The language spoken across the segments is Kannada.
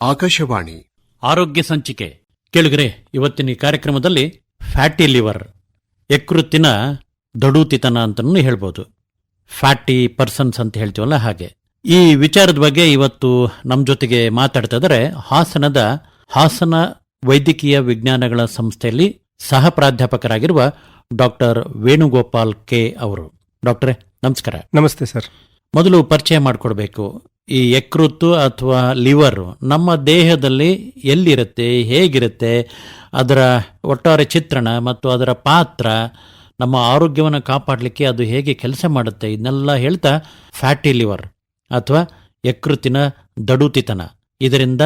ಆಕಾಶವಾಣಿ. ಆರೋಗ್ಯ ಸಂಚಿಕೆ. ಕೇಳಿದ್ರೆ ಇವತ್ತಿನ ಈ ಕಾರ್ಯಕ್ರಮದಲ್ಲಿ ಫ್ಯಾಟಿ ಲಿವರ್ ಯಕೃತ್ತಿನ ದಡೂತಿತನ ಅಂತಲೂ ಹೇಳ್ಬೋದು. ಫ್ಯಾಟಿ ಪರ್ಸನ್ಸ್ ಅಂತ ಹೇಳ್ತೀವಲ್ಲ ಹಾಗೆ. ಈ ವಿಚಾರದ ಬಗ್ಗೆ ಇವತ್ತು ನಮ್ಮ ಜೊತೆಗೆ ಮಾತಾಡ್ತಾ ಇದ್ದಾರೆ ಹಾಸನದ ಹಾಸನ ವೈದ್ಯಕೀಯ ವಿಜ್ಞಾನಗಳ ಸಂಸ್ಥೆಯಲ್ಲಿ ಸಹ ಪ್ರಾಧ್ಯಾಪಕರಾಗಿರುವ ಡಾಕ್ಟರ್ ವೇಣುಗೋಪಾಲ್ ಕೆ ಅವರು. ಡಾಕ್ಟ್ರೆ ನಮಸ್ಕಾರ. ನಮಸ್ತೆ ಸರ್. ಮೊದಲು ಪರಿಚಯ ಮಾಡಿಕೊಡ್ಬೇಕು. ಈ ಯಕೃತ್ತು ಅಥವಾ ಲಿವರು ನಮ್ಮ ದೇಹದಲ್ಲಿ ಎಲ್ಲಿರುತ್ತೆ, ಹೇಗಿರುತ್ತೆ, ಅದರ ಒಟ್ಟಾರೆ ಚಿತ್ರಣ ಮತ್ತು ಅದರ ಪಾತ್ರ, ನಮ್ಮ ಆರೋಗ್ಯವನ್ನು ಕಾಪಾಡಲಿಕ್ಕೆ ಅದು ಹೇಗೆ ಕೆಲಸ ಮಾಡುತ್ತೆ, ಇದನ್ನೆಲ್ಲ ಹೇಳ್ತಾ ಫ್ಯಾಟಿ ಲಿವರ್ ಅಥವಾ ಯಕೃತ್ತಿನ ದಡುತಿತನ. ಇದರಿಂದ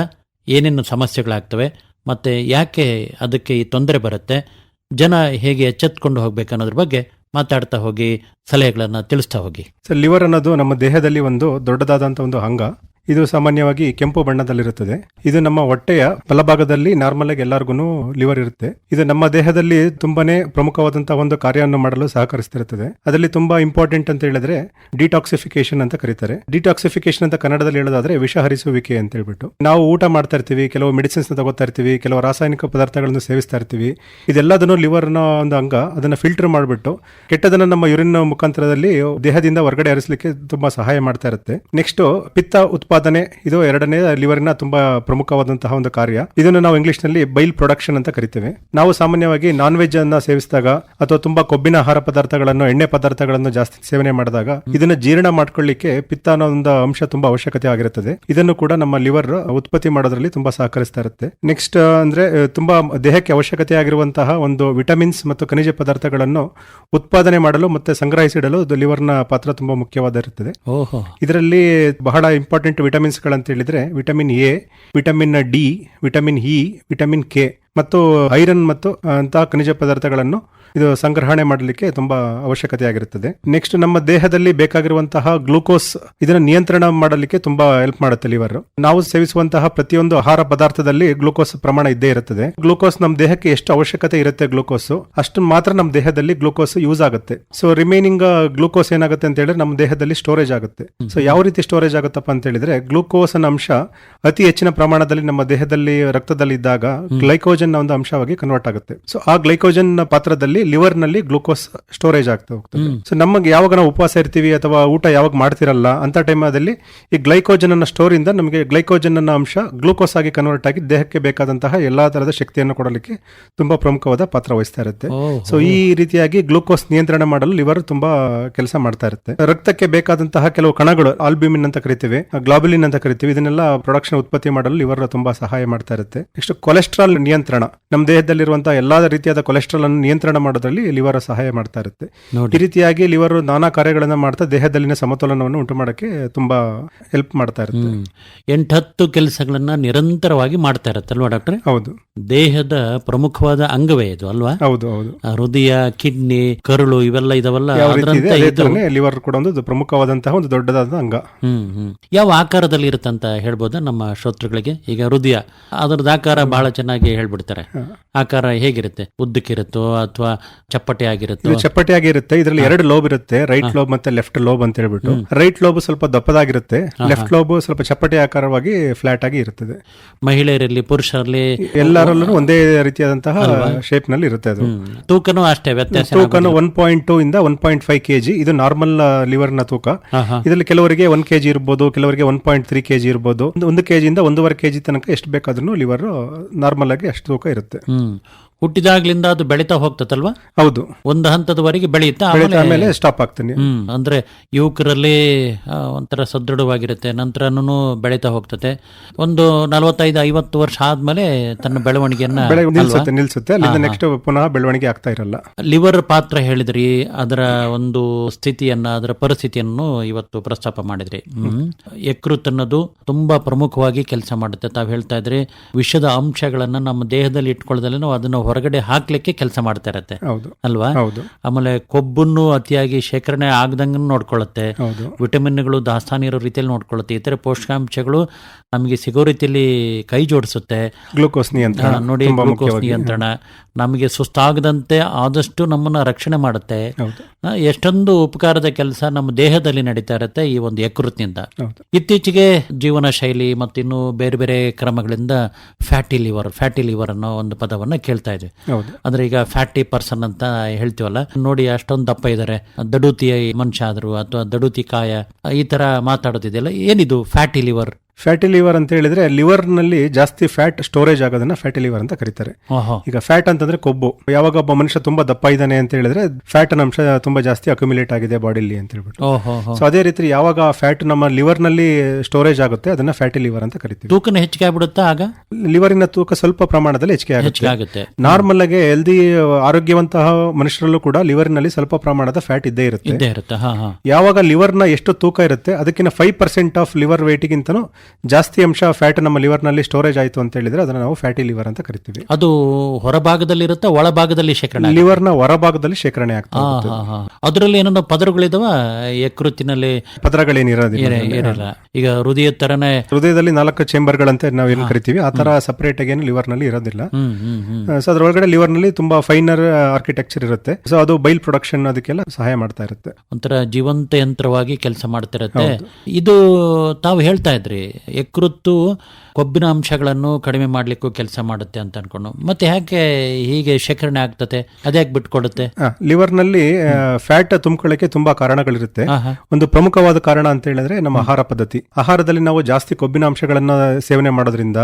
ಏನೇನು ಸಮಸ್ಯೆಗಳಾಗ್ತವೆ ಮತ್ತು ಯಾಕೆ ಅದಕ್ಕೆ ಈ ತೊಂದರೆ ಬರುತ್ತೆ, ಜನ ಹೇಗೆ ಎಚ್ಚೆತ್ಕೊಂಡು ಹೋಗಬೇಕನ್ನೋದ್ರ ಬಗ್ಗೆ ಮಾತಾಡ್ತಾ ಹೋಗಿ ಸಲಹೆಗಳನ್ನು ತಿಳಿಸ್ತಾ ಹೋಗಿ. ಸರ್ ಲಿವರ್ ಅನ್ನೋದು ನಮ್ಮ ದೇಹದಲ್ಲಿ ಒಂದು ದೊಡ್ಡದಾದಂಥ ಒಂದು ಅಂಗ. ಇದು ಸಾಮಾನ್ಯವಾಗಿ ಕೆಂಪು ಬಣ್ಣದಲ್ಲಿರುತ್ತದೆ. ಇದು ನಮ್ಮ ಹೊಟ್ಟೆಯ ಬಲಭಾಗದಲ್ಲಿ ನಾರ್ಮಲ್ ಆಗಿ ಎಲ್ಲರಿಗೂ ಲಿವರ್ ಇರುತ್ತೆ. ಇದು ನಮ್ಮ ದೇಹದಲ್ಲಿ ತುಂಬಾನೇ ಪ್ರಮುಖವಾದಂತಹ ಒಂದು ಕಾರ್ಯವನ್ನು ಮಾಡಲು ಸಹಕರಿಸುತ್ತಿರುತ್ತದೆ ಅದರಲ್ಲಿ ತುಂಬಾ ಇಂಪಾರ್ಟೆಂಟ್ ಅಂತ ಹೇಳಿದ್ರೆ ಡಿಟಾಕ್ಸಿಫಿಕೇಶನ್ ಅಂತ ಕರೀತಾರೆ. ಡಿಟಾಕ್ಸಿಫಿಕೇಶನ್ ಅಂತ ಕನ್ನಡದಲ್ಲಿ ಹೇಳೋದಾದ್ರೆ ವಿಷ ಹರಿಸುವಿಕೆ ಅಂತ ಹೇಳ್ಬಿಟ್ಟು. ನಾವು ಊಟ ಮಾಡ್ತಾ ಇರ್ತೀವಿ, ಕೆಲವು ಮೆಡಿಸಿನ್ಸ್ ತಗೋತಾ ಇರ್ತೀವಿ, ಕೆಲವು ರಾಸಾಯನಿಕ ಪದಾರ್ಥಗಳನ್ನು ಸೇವಿಸ್ತಾ ಇರ್ತೀವಿ. ಇದೆಲ್ಲದನ್ನು ಲಿವರ್ನ ಒಂದು ಅಂಗ ಅದನ್ನ ಫಿಲ್ಟರ್ ಮಾಡಿಬಿಟ್ಟು ಕೆಟ್ಟದನ್ನ ನಮ್ಮ ಯುರಿನ್ ಮುಖಾಂತರದಲ್ಲಿ ದೇಹದಿಂದ ಹೊರಗಡೆ ಹರಿಸಲಿಕ್ಕೆ ತುಂಬಾ ಸಹಾಯ ಮಾಡ್ತಾ ಇರುತ್ತೆ. ನೆಕ್ಸ್ಟ್ ಪಿತ್ತ ಉತ್ಪಾದನೆ ಇದು ಎರಡನೇ ಲಿವರ್ನ ತುಂಬಾ ಪ್ರಮುಖವಾದಂತಹ ಒಂದು ಕಾರ್ಯ. ಇದನ್ನು ನಾವು ಇಂಗ್ಲಿಷ್ನಲ್ಲಿ ಬೈಲ್ ಪ್ರೊಡಕ್ಷನ್ ಅಂತ ಕರಿತೇವೆ. ನಾವು ಸಾಮಾನ್ಯವಾಗಿ ನಾನ್ ವೆಜ್ ಅನ್ನ ಸೇವಿಸಿದಾಗ ಅಥವಾ ತುಂಬಾ ಕೊಬ್ಬಿನ ಆಹಾರ ಪದಾರ್ಥಗಳನ್ನು ಎಣ್ಣೆ ಪದಾರ್ಥಗಳನ್ನು ಜಾಸ್ತಿ ಸೇವನೆ ಮಾಡಿದಾಗ ಇದನ್ನ ಜೀರ್ಣ ಮಾಡ್ಕೊಳ್ಳಿಕ್ಕೆ ಪಿತ್ತ ಅನ್ನೋ ಒಂದು ಅಂಶ ತುಂಬಾ ಅವಶ್ಯಕತೆ ಆಗಿರುತ್ತದೆ. ಇದನ್ನು ಕೂಡ ನಮ್ಮ ಲಿವರ್ ಉತ್ಪತ್ತಿ ಮಾಡೋದ್ರಲ್ಲಿ ತುಂಬಾ ಸಹಕರಿಸ್ತಾ ಇರುತ್ತೆ. ನೆಕ್ಸ್ಟ್ ಅಂದ್ರೆ ತುಂಬಾ ದೇಹಕ್ಕೆ ಅವಶ್ಯಕತೆ ಆಗಿರುವಂತಹ ಒಂದು ವಿಟಮಿನ್ಸ್ ಮತ್ತು ಖನಿಜ ಪದಾರ್ಥಗಳನ್ನು ಉತ್ಪಾದನೆ ಮಾಡಲು ಮತ್ತೆ ಸಂಗ್ರಹಿಸಿಡಲು ಲಿವರ್ನ ಪಾತ್ರ ತುಂಬಾ ಮುಖ್ಯವಾದ ಇರುತ್ತದೆ. ಇದರಲ್ಲಿ ಬಹಳ ಇಂಪಾರ್ಟೆಂಟ್ ವಿಟಮಿನ್ಸ್ ಗಳಂತ ಹೇಳಿದ್ರೆ vitamin A vitamin D vitamin E vitamin K. ಮತ್ತು ಐರನ್ ಮತ್ತು ಅಂತಹ ಖನಿಜ ಪದಾರ್ಥಗಳನ್ನು ಇದು ಸಂಗ್ರಹಣೆ ಮಾಡಲಿಕ್ಕೆ ತುಂಬಾ ಅವಶ್ಯಕತೆ ಆಗಿರುತ್ತದೆ ನೆಕ್ಸ್ಟ್ ನಮ್ಮ ದೇಹದಲ್ಲಿ ಬೇಕಾಗಿರುವಂತಹ ಗ್ಲೂಕೋಸ್ ಇದನ್ನ ನಿಯಂತ್ರಣ ಮಾಡಲಿಕ್ಕೆ ತುಂಬಾ ಹೆಲ್ಪ್ ಮಾಡುತ್ತೆ ಲಿವರ್. ನಾವು ಸೇವಿಸುವಂತಹ ಪ್ರತಿಯೊಂದು ಆಹಾರ ಪದಾರ್ಥದಲ್ಲಿ ಗ್ಲೂಕೋಸ್ ಪ್ರಮಾಣ ಇದ್ದೇ ಇರುತ್ತದೆ. ಗ್ಲೂಕೋಸ್ ನಮ್ಮ ದೇಹಕ್ಕೆ ಎಷ್ಟು ಅವಶ್ಯಕತೆ ಇರುತ್ತೆ ಗ್ಲೂಕೋಸ್ ಅಷ್ಟು ಮಾತ್ರ ನಮ್ಮ ದೇಹದಲ್ಲಿ ಗ್ಲೂಕೋಸ್ ಯೂಸ್ ಆಗುತ್ತೆ. ಸೊ ರಿಮೈನಿಂಗ್ ಗ್ಲೂಕೋಸ್ ಏನಾಗುತ್ತೆ ಅಂತ ಹೇಳಿದ್ರೆ ನಮ್ಮ ದೇಹದಲ್ಲಿ ಸ್ಟೋರೇಜ್ ಆಗುತ್ತೆ. ಸೊ ಯಾವ ರೀತಿ ಸ್ಟೋರೇಜ್ ಆಗುತ್ತಪ್ಪ ಅಂತ ಹೇಳಿದ್ರೆ ಗ್ಲೂಕೋಸ್ ಅಂಶ ಅತಿ ಹೆಚ್ಚಿನ ಪ್ರಮಾಣದಲ್ಲಿ ನಮ್ಮ ದೇಹದಲ್ಲಿ ರಕ್ತದಲ್ಲಿ ಇದ್ದಾಗ ಗ್ಲೈಕೋಜನ್ ನ ಒಂದು ಅಂಶವಾಗಿ ಕನ್ವರ್ಟ್ ಆಗುತ್ತೆ. ಸೊ ಆ ಗ್ಲೈಕೋಜನ್ ಪಾತ್ರದಲ್ಲಿ ಲಿವರ್ನಲ್ಲಿ ಗ್ಲೂಕೋಸ್ ಸ್ಟೋರೇಜ್ ಆಗ್ತಾ ಹೋಗ್ತದೆ. ಸೊ ನಮಗೆ ಯಾವಾಗ ನಾವು ಉಪವಾಸ ಇರ್ತೀವಿ ಅಥವಾ ಊಟ ಯಾವಾಗ ಮಾಡ್ತಿರಲ್ಲ ಅಂತ ಟೈಮಲ್ಲಿ ಈ ಗ್ಲೈಕೋಜನ್ ಅನ್ನ ಸ್ಟೋರ್ ಇಂದ ನಮಗೆ ಗ್ಲೈಕೋಜನ್ ಅನ್ನ ಅಂಶ ಗ್ಲೂಕೋಸ್ ಆಗಿ ಕನ್ವರ್ಟ್ ಆಗಿ ದೇಹಕ್ಕೆ ಬೇಕಾದಂತಹ ಎಲ್ಲಾ ತರಹದ ಶಕ್ತಿಯನ್ನು ಕೊಡಲಿಕ್ಕೆ ತುಂಬಾ ಪ್ರಮುಖವಾದ ಪಾತ್ರ ವಹಿಸ್ತಾ ಇರುತ್ತೆ. ಸೊ ಈ ರೀತಿಯಾಗಿ ಗ್ಲೂಕೋಸ್ ನಿಯಂತ್ರಣ ಮಾಡಲು ಲಿವರ್ ತುಂಬಾ ಕೆಲಸ ಮಾಡ್ತಾ ಇರುತ್ತೆ. ರಕ್ತಕ್ಕೆ ಬೇಕಾದಂತಹ ಕೆಲವು ಕಣಗಳು ಆಲ್ಬ್ಯೂಮಿನ್ ಅಂತ ಕರಿತೀವಿ ಗ್ಲಾಬುಲಿನ್ ಅಂತ ಕರಿತೀವಿ ಇದನ್ನೆಲ್ಲ ಪ್ರೊಡಕ್ಷನ್ ಉತ್ಪತ್ತಿ ಮಾಡಲು ಲಿವರ್ ತುಂಬಾ ಸಹಾಯ ಮಾಡ್ತಾ ಇರುತ್ತೆ. ನೆಕ್ಸ್ಟ್ ಕೊಲೆಸ್ಟ್ರಾಲ್ ನಿಯಂತ್ರಣ. ನಮ್ಮ ದೇಹದಲ್ಲಿರುವಂತಹ ಎಲ್ಲಾ ರೀತಿಯಾದ ಕೊಲೆಸ್ಟ್ರಾಲ್ ಅನ್ನು ನಿಯಂತ್ರಣ ಮಾಡೋದ್ರಲ್ಲಿ ಲಿವರ್ ಸಹಾಯ ಮಾಡ್ತಾ ಇರುತ್ತೆ. ಈ ರೀತಿಯಾಗಿ ಲಿವರ್ ನಾನಾ ಕಾರ್ಯಗಳನ್ನ ಮಾಡ್ತಾ ದೇಹದಲ್ಲಿನ ಸಮತೋಲನವನ್ನು ಉಂಟು ಮಾಡಕ್ಕೆ ತುಂಬಾ ಹೆಲ್ಪ್ ಮಾಡ್ತಾ ಇರುತ್ತೆ. ಎಂಟತ್ತು ಕೆಲಸಗಳನ್ನ ನಿರಂತರವಾಗಿ ಮಾಡ್ತಾ ಇರತ್ತಲ್ವಾ ಡಾಕ್ಟರ್? ಹೌದು. ದೇಹದ ಪ್ರಮುಖವಾದ ಅಂಗವೇ ಇದು ಅಲ್ವಾ? ಹೌದು ಹೌದು. ಹೃದಯ ಕಿಡ್ನಿ ಕರುಳು ಇವೆಲ್ಲ ಇದಾವಲ್ಲ? ಲಿವರ್ ಕೂಡ ಒಂದು ಪ್ರಮುಖವಾದಂತಹ ಒಂದು ದೊಡ್ಡದಾದ ಅಂಗ. ಹ್ಮ್ ಹ್ಮ್. ಯಾವ ಆಕಾರದಲ್ಲಿ ಇರುತ್ತಂತ ಹೇಳ್ಬೋದಾ ನಮ್ಮ ಶ್ರೋತೃಗಳಿಗೆ? ಈಗ ಹೃದಯ. ಅದರದ ಆಕಾರ ಬಹಳ ಚೆನ್ನಾಗಿ ಹೇಳ್ಬಿಡ್ತಾರೆ ಆಕಾರ ಹೇಗಿರುತ್ತೆ? ಉದ್ದಕ್ಕಿರುತ್ತೋ ಅಥವಾ ಚಪ್ಪಟೆ ಆಗಿರುತ್ತೋ? ಚಪ್ಪಟೆ ಆಗಿರುತ್ತೆ. ಇದರಲ್ಲಿ ಎರಡು ಲೋಬ್ ಇರುತ್ತೆ. ರೈಟ್ ಲೋಬ್ ಮತ್ತೆ ಲೆಫ್ಟ್ ಲೋಬ್ ಅಂತ ಹೇಳ್ಬಿಟ್ಟು. ರೈಟ್ ಲೋಬ್ ಸ್ವಲ್ಪ ದಪ್ಪದಾಗಿರುತ್ತೆ. ಲೆಫ್ಟ್ ಲೋಬ್ ಸ್ವಲ್ಪ ಚಪ್ಪಟೆ ಆಕಾರವಾಗಿ ಫ್ಲಾಟ್ ಆಗಿ ಇರುತ್ತದೆ ಮಹಿಳೆಯರಲ್ಲಿ ಪುರುಷರಲ್ಲಿ ಎಲ್ಲರಲ್ಲೂ ಒಂದೇ ರೀತಿಯಾದಂತಹ ಶೇಪ್ನಲ್ಲಿ ಇರುತ್ತೆ ಅದು. ತೂಕನು ಅಷ್ಟೇ ವ್ಯತ್ಯಾಸ ತೂಕನು ಒನ್ ಪಾಯಿಂಟ್ ಟೂ ಇಂದ ಒನ್ ಪಾಯಿಂಟ್ ಫೈವ್ ಕೆಜಿ ಇದು ನಾರ್ಮಲ್ ಲಿವರ್ನ ತೂಕ. ಇದರಲ್ಲಿ ಕೆಲವರಿಗೆ ಒನ್ ಕೆಜಿ ಇರ್ಬೋದು ಕೆಲವರಿಗೆ ಒನ್ ಪಾಯಿಂಟ್ ತ್ರೀ ಕೆಜಿ ಇರ್ಬೋದು. ಒಂದು- ಕೆಜಿ ಇಂದ ಒಂದೂವರೆ ಕೆಜಿ ತನಕ ಎಷ್ಟು ಬೇಕಾದ್ರೂ ಲಿವರ್ ನಾರ್ಮಲ್ ಆಗಿ ಅಷ್ಟು ತೂಕ ಇರುತ್ತೆ. ಹುಟ್ಟಿದಾಗ್ಲಿಂದ ಅದು ಬೆಳೀತಾ ಹೋಗ್ತದಲ್ವಾ? ಹೌದು. ಒಂದು ಹಂತದವರೆಗೆ ಬೆಳೆಯುತ್ತಾ ಆಮೇಲೆ ಸ್ಟಾಪ್ ಆಗ್ತೀನಿ. ಹ್ಮ್ ಅಂದ್ರೆ ಯುವಕರಲ್ಲಿ ಒಂಥರ ಸದೃಢವಾಗಿರುತ್ತೆ ನಂತರ ಬೆಳೀತಾ ಹೋಗ್ತದೆ. ಒಂದು ನಲವತ್ತೈದು ಐವತ್ತು ವರ್ಷ ಆದ್ಮೇಲೆ ತನ್ನ ಬೆಳವಣಿಗೆಯನ್ನ ನಿಲ್ಸುತ್ತೆ ನಿಲ್ಸುತ್ತೆ. ಅಲ್ಲಿಂದ ನೆಕ್ಸ್ಟ್ ಪುನಃ ಬೆಳವಣಿಗೆ ಆಗ್ತಾ ಇರಲ್ಲ. ಲಿವರ್ ಪಾತ್ರ ಹೇಳಿದ್ರಿ ಅದರ ಒಂದು ಸ್ಥಿತಿಯನ್ನ ಅದರ ಪರಿಸ್ಥಿತಿಯನ್ನು ಇವತ್ತು ಪ್ರಸ್ತಾಪ ಮಾಡಿದ್ರಿ. ಹ್ಮ್. ಯಕೃತ್ ಅನ್ನೋದು ತುಂಬಾ ಪ್ರಮುಖವಾಗಿ ಕೆಲಸ ಮಾಡುತ್ತೆ. ತಾವು ಹೇಳ್ತಾ ಇದ್ರಿ ವಿಷದ ಅಂಶಗಳನ್ನ ನಮ್ಮ ದೇಹದಲ್ಲಿ ಇಟ್ಕೊಳ್ಳೋದಲ್ಲೇ ನಾವು ಅದನ್ನ ಹೊರಗಡೆ ಹಾಕ್ಲಿಕ್ಕೆ ಕೆಲಸ ಮಾಡ್ತಾ ಇರತ್ತೆ. ಹೌದು. ಅಲ್ವಾ? ಆಮೇಲೆ ಕೊಬ್ಬನ್ನು ಅತಿಯಾಗಿ ಶೇಖರಣೆ ಆಗದಂಗ ನೋಡ್ಕೊಳ್ಳುತ್ತೆ. ವಿಟಮಿನ್ಗಳು ದಾಸ್ತಾನು ಇರೋ ರೀತಿಯಲ್ಲಿ ನೋಡ್ಕೊಳ್ಳುತ್ತೆ. ಇತರೆ ಪೋಷಕಾಂಶಗಳು ನಮಗೆ ಸಿಗೋ ರೀತಿಯಲ್ಲಿ ಕೈ ಜೋಡಿಸುತ್ತೆ. ಗ್ಲೂಕೋಸ್ ನಿಯಂತ್ರಣ ನೋಡಿ ಗ್ಲೂಕೋಸ್ ನಿಯಂತ್ರಣ. ನಮಗೆ ಸುಸ್ತಾಗದಂತೆ ಆದಷ್ಟು ನಮ್ಮನ್ನ ರಕ್ಷಣೆ ಮಾಡುತ್ತೆ. ಎಷ್ಟೊಂದು ಉಪಕಾರದ ಕೆಲಸ ನಮ್ಮ ದೇಹದಲ್ಲಿ ನಡೀತಾ ಇರುತ್ತೆ ಈ ಒಂದು ಯಕೃತ್ನಿಂದ ಇತ್ತೀಚೆಗೆ ಜೀವನ ಶೈಲಿ ಮತ್ತಿನ್ನು ಬೇರೆ ಬೇರೆ ಕ್ರಮಗಳಿಂದ ಫ್ಯಾಟಿ ಲಿವರ್ ಫ್ಯಾಟಿ ಲಿವರ್ ಅನ್ನೋ ಒಂದು ಪದವನ್ನ ಕೇಳ್ತಾ ಇದ್ವಿ ಅಂದ್ರೆ ಈಗ ಫ್ಯಾಟಿ ಪರ್ಸನ್ ಅಂತ ಹೇಳ್ತೀವಲ್ಲ ನೋಡಿ ಅಷ್ಟೊಂದು ದಪ್ಪ ಇದ್ದಾರೆ ದಡುತಿ ಮನುಷ್ಯ ಆದ್ರು ಅಥವಾ ದಡೂತಿ ಕಾಯ ಈ ತರ ಮಾತಾಡೋದಿದೆಯಲ್ಲ ಏನಿದು ಫ್ಯಾಟಿ ಲಿವರ್ ಫ್ಯಾಟಿ ಲಿವರ್ ಅಂತ ಹೇಳಿದ್ರೆ ಲಿವರ್ನಲ್ಲಿ ಜಾಸ್ತಿ ಫ್ಯಾಟ್ ಸ್ಟೋರೇಜ್ ಆಗೋದನ್ನ ಫ್ಯಾಟಿ ಲಿವರ್ ಅಂತ ಕರೀತಾರೆ. ಈಗ ಫ್ಯಾಟ್ ಅಂತಂದ್ರೆ ಕೊಬ್ಬು. ಯಾವಾಗ ಒಬ್ಬ ಮನುಷ್ಯ ತುಂಬಾ ದಪ್ಪ ಇದ್ದಾನೆ ಅಂತ ಹೇಳಿದ್ರೆ ಫ್ಯಾಟ್ ಅಂಶ ತುಂಬಾ ಜಾಸ್ತಿ ಅಕ್ಯುಮಿಲೇಟ್ ಆಗಿದೆ ಬಾಡಿಲಿ ಅಂತ ಹೇಳ್ಬಿಟ್ಟು. ಸೊ ಅದೇ ರೀತಿ ಯಾವಾಗ ಫ್ಯಾಟ್ ನಮ್ಮ ಲಿವರ್ನಲ್ಲಿ ಸ್ಟೋರೇಜ್ ಆಗುತ್ತೆ ಅದನ್ನ ಫ್ಯಾಟಿ ಲಿವರ್ ಅಂತ ಕರಿತೀವಿ. ತೂಕನ ಹೆಚ್ಚಿಗೆ ಆಗ್ಬಿಡುತ್ತಾ ಆಗ? ಲಿವರಿನ ತೂಕ ಸ್ವಲ್ಪ ಪ್ರಮಾಣದಲ್ಲಿ ಹೆಚ್ಚಿಗೆ ಆಗುತ್ತೆ. ನಾರ್ಮಲ್ ಆಗಿ ಹೆಲ್ದಿ ಆರೋಗ್ಯವಂತಹ ಮನುಷ್ಯರಲ್ಲೂ ಕೂಡ ಲಿವರ್ನಲ್ಲಿ ಸ್ವಲ್ಪ ಪ್ರಮಾಣದ ಫ್ಯಾಟ್ ಇದ್ದೇ ಇರುತ್ತೆ. ಯಾವಾಗ ಲಿವರ್ ಲಿವರ್ನ ಎಷ್ಟು ತೂಕ ಇರುತ್ತೆ ಅದಕ್ಕಿಂತ ಫೈವ್ ಪರ್ಸೆಂಟ್ ಆಫ್ ಲಿವರ್ ವೇಟಿಗಿಂತನೂ ಜಾಸ್ತಿ ಅಂಶ ಫ್ಯಾಟ್ ನಮ್ಮ ಲಿವರ್ನಲ್ಲಿ ಸ್ಟೋರೇಜ್ ಆಯಿತು ಅಂತ ಹೇಳಿದ್ರೆ ಅದನ್ನ ನಾವು ಫ್ಯಾಟಿ ಲಿವರ್ ಅಂತ ಕರಿತೀವಿ. ಅದು ಹೊರಭಾಗದಲ್ಲಿ ಇರುತ್ತೆ ಒಳಭಾಗದಲ್ಲಿ ಶೇಖರಣೆ. ಲಿವರ್ನ ಹೊರಭಾಗದಲ್ಲಿ ಶೇಖರಣೆ ಆಗ್ತಾ ಹೋಗುತ್ತೆ. ಅದರಲ್ಲಿ ಏನೇನೋ ಪದರಗಳಿದಾವ? ಯಕೃತಿನಲ್ಲಿ ಪದರಗಳೇನಿರೋದಿಲ್ಲ ಏನೇ- ಏನಿಲ್ಲ. ಈಗ ಹೃದಯ ತರನೇ ಹೃದಯದಲ್ಲಿ ನಾಲ್ಕು ಚೇಂಬರ್ಗಳಂತೆ ನಾವು ಏನು ಕರಿತೀವಿ? ಆ ತರ ಸಪರೇಟ್ ಆಗಿ ಏನು ಲಿವರ್ನಲ್ಲಿ ಇರೋದಿಲ್ಲ. ಹ್ಮ್ ಹ್ಮ್ ಹ್ಮ್. ಸೊ ಅದ್ರೊಳಗಡೆ ಲಿವರ್ನಲ್ಲಿ ತುಂಬಾ ಫೈನರ್ ಆರ್ಕಿಟೆಕ್ಚರ್ ಇರುತ್ತೆ. ಸೊ ಅದು ಬೈಲ್ ಪ್ರೊಡಕ್ಷನ್ ಅದಕ್ಕೆಲ್ಲ ಸಹಾಯ ಮಾಡ್ತಾ ಇರುತ್ತೆ. ಒಂಥರ ಜೀವಂತ ಯಂತ್ರವಾಗಿ ಕೆಲಸ ಮಾಡ್ತಿರತ್ತೆ ಇದು ತಾವು ಹೇಳ್ತಾ ಇದ್ರಿ ಯಕೃತ್ತು ಕೊಬ್ಬಿನ ಅಂಶಗಳನ್ನು ಕಡಿಮೆ ಮಾಡಲಿಕ್ಕೂ ಕೆಲಸ ಮಾಡುತ್ತೆ ಅಂತ ಅನ್ಕೊಂಡು. ಮತ್ತೆ ಯಾಕೆ ಹೀಗೆ ಶೇಖರಣೆ ಆಗ್ತದೆ ಅದ್ಯಾಕೆ ಬಿಟ್ಕೊಡುತ್ತೆ? ಲಿವರ್ನಲ್ಲಿ ಫ್ಯಾಟ್ ತುಂಬಿಕೊಳ್ಳಕ್ಕೆ ತುಂಬಾ ಕಾರಣಗಳಿರುತ್ತೆ. ಒಂದು ಪ್ರಮುಖವಾದ ಕಾರಣ ಅಂತ ಹೇಳಿದ್ರೆ ನಮ್ಮ ಆಹಾರ ಪದ್ಧತಿ. ಆಹಾರದಲ್ಲಿ ನಾವು ಜಾಸ್ತಿ ಕೊಬ್ಬಿನ ಅಂಶಗಳನ್ನ ಸೇವನೆ ಮಾಡೋದ್ರಿಂದ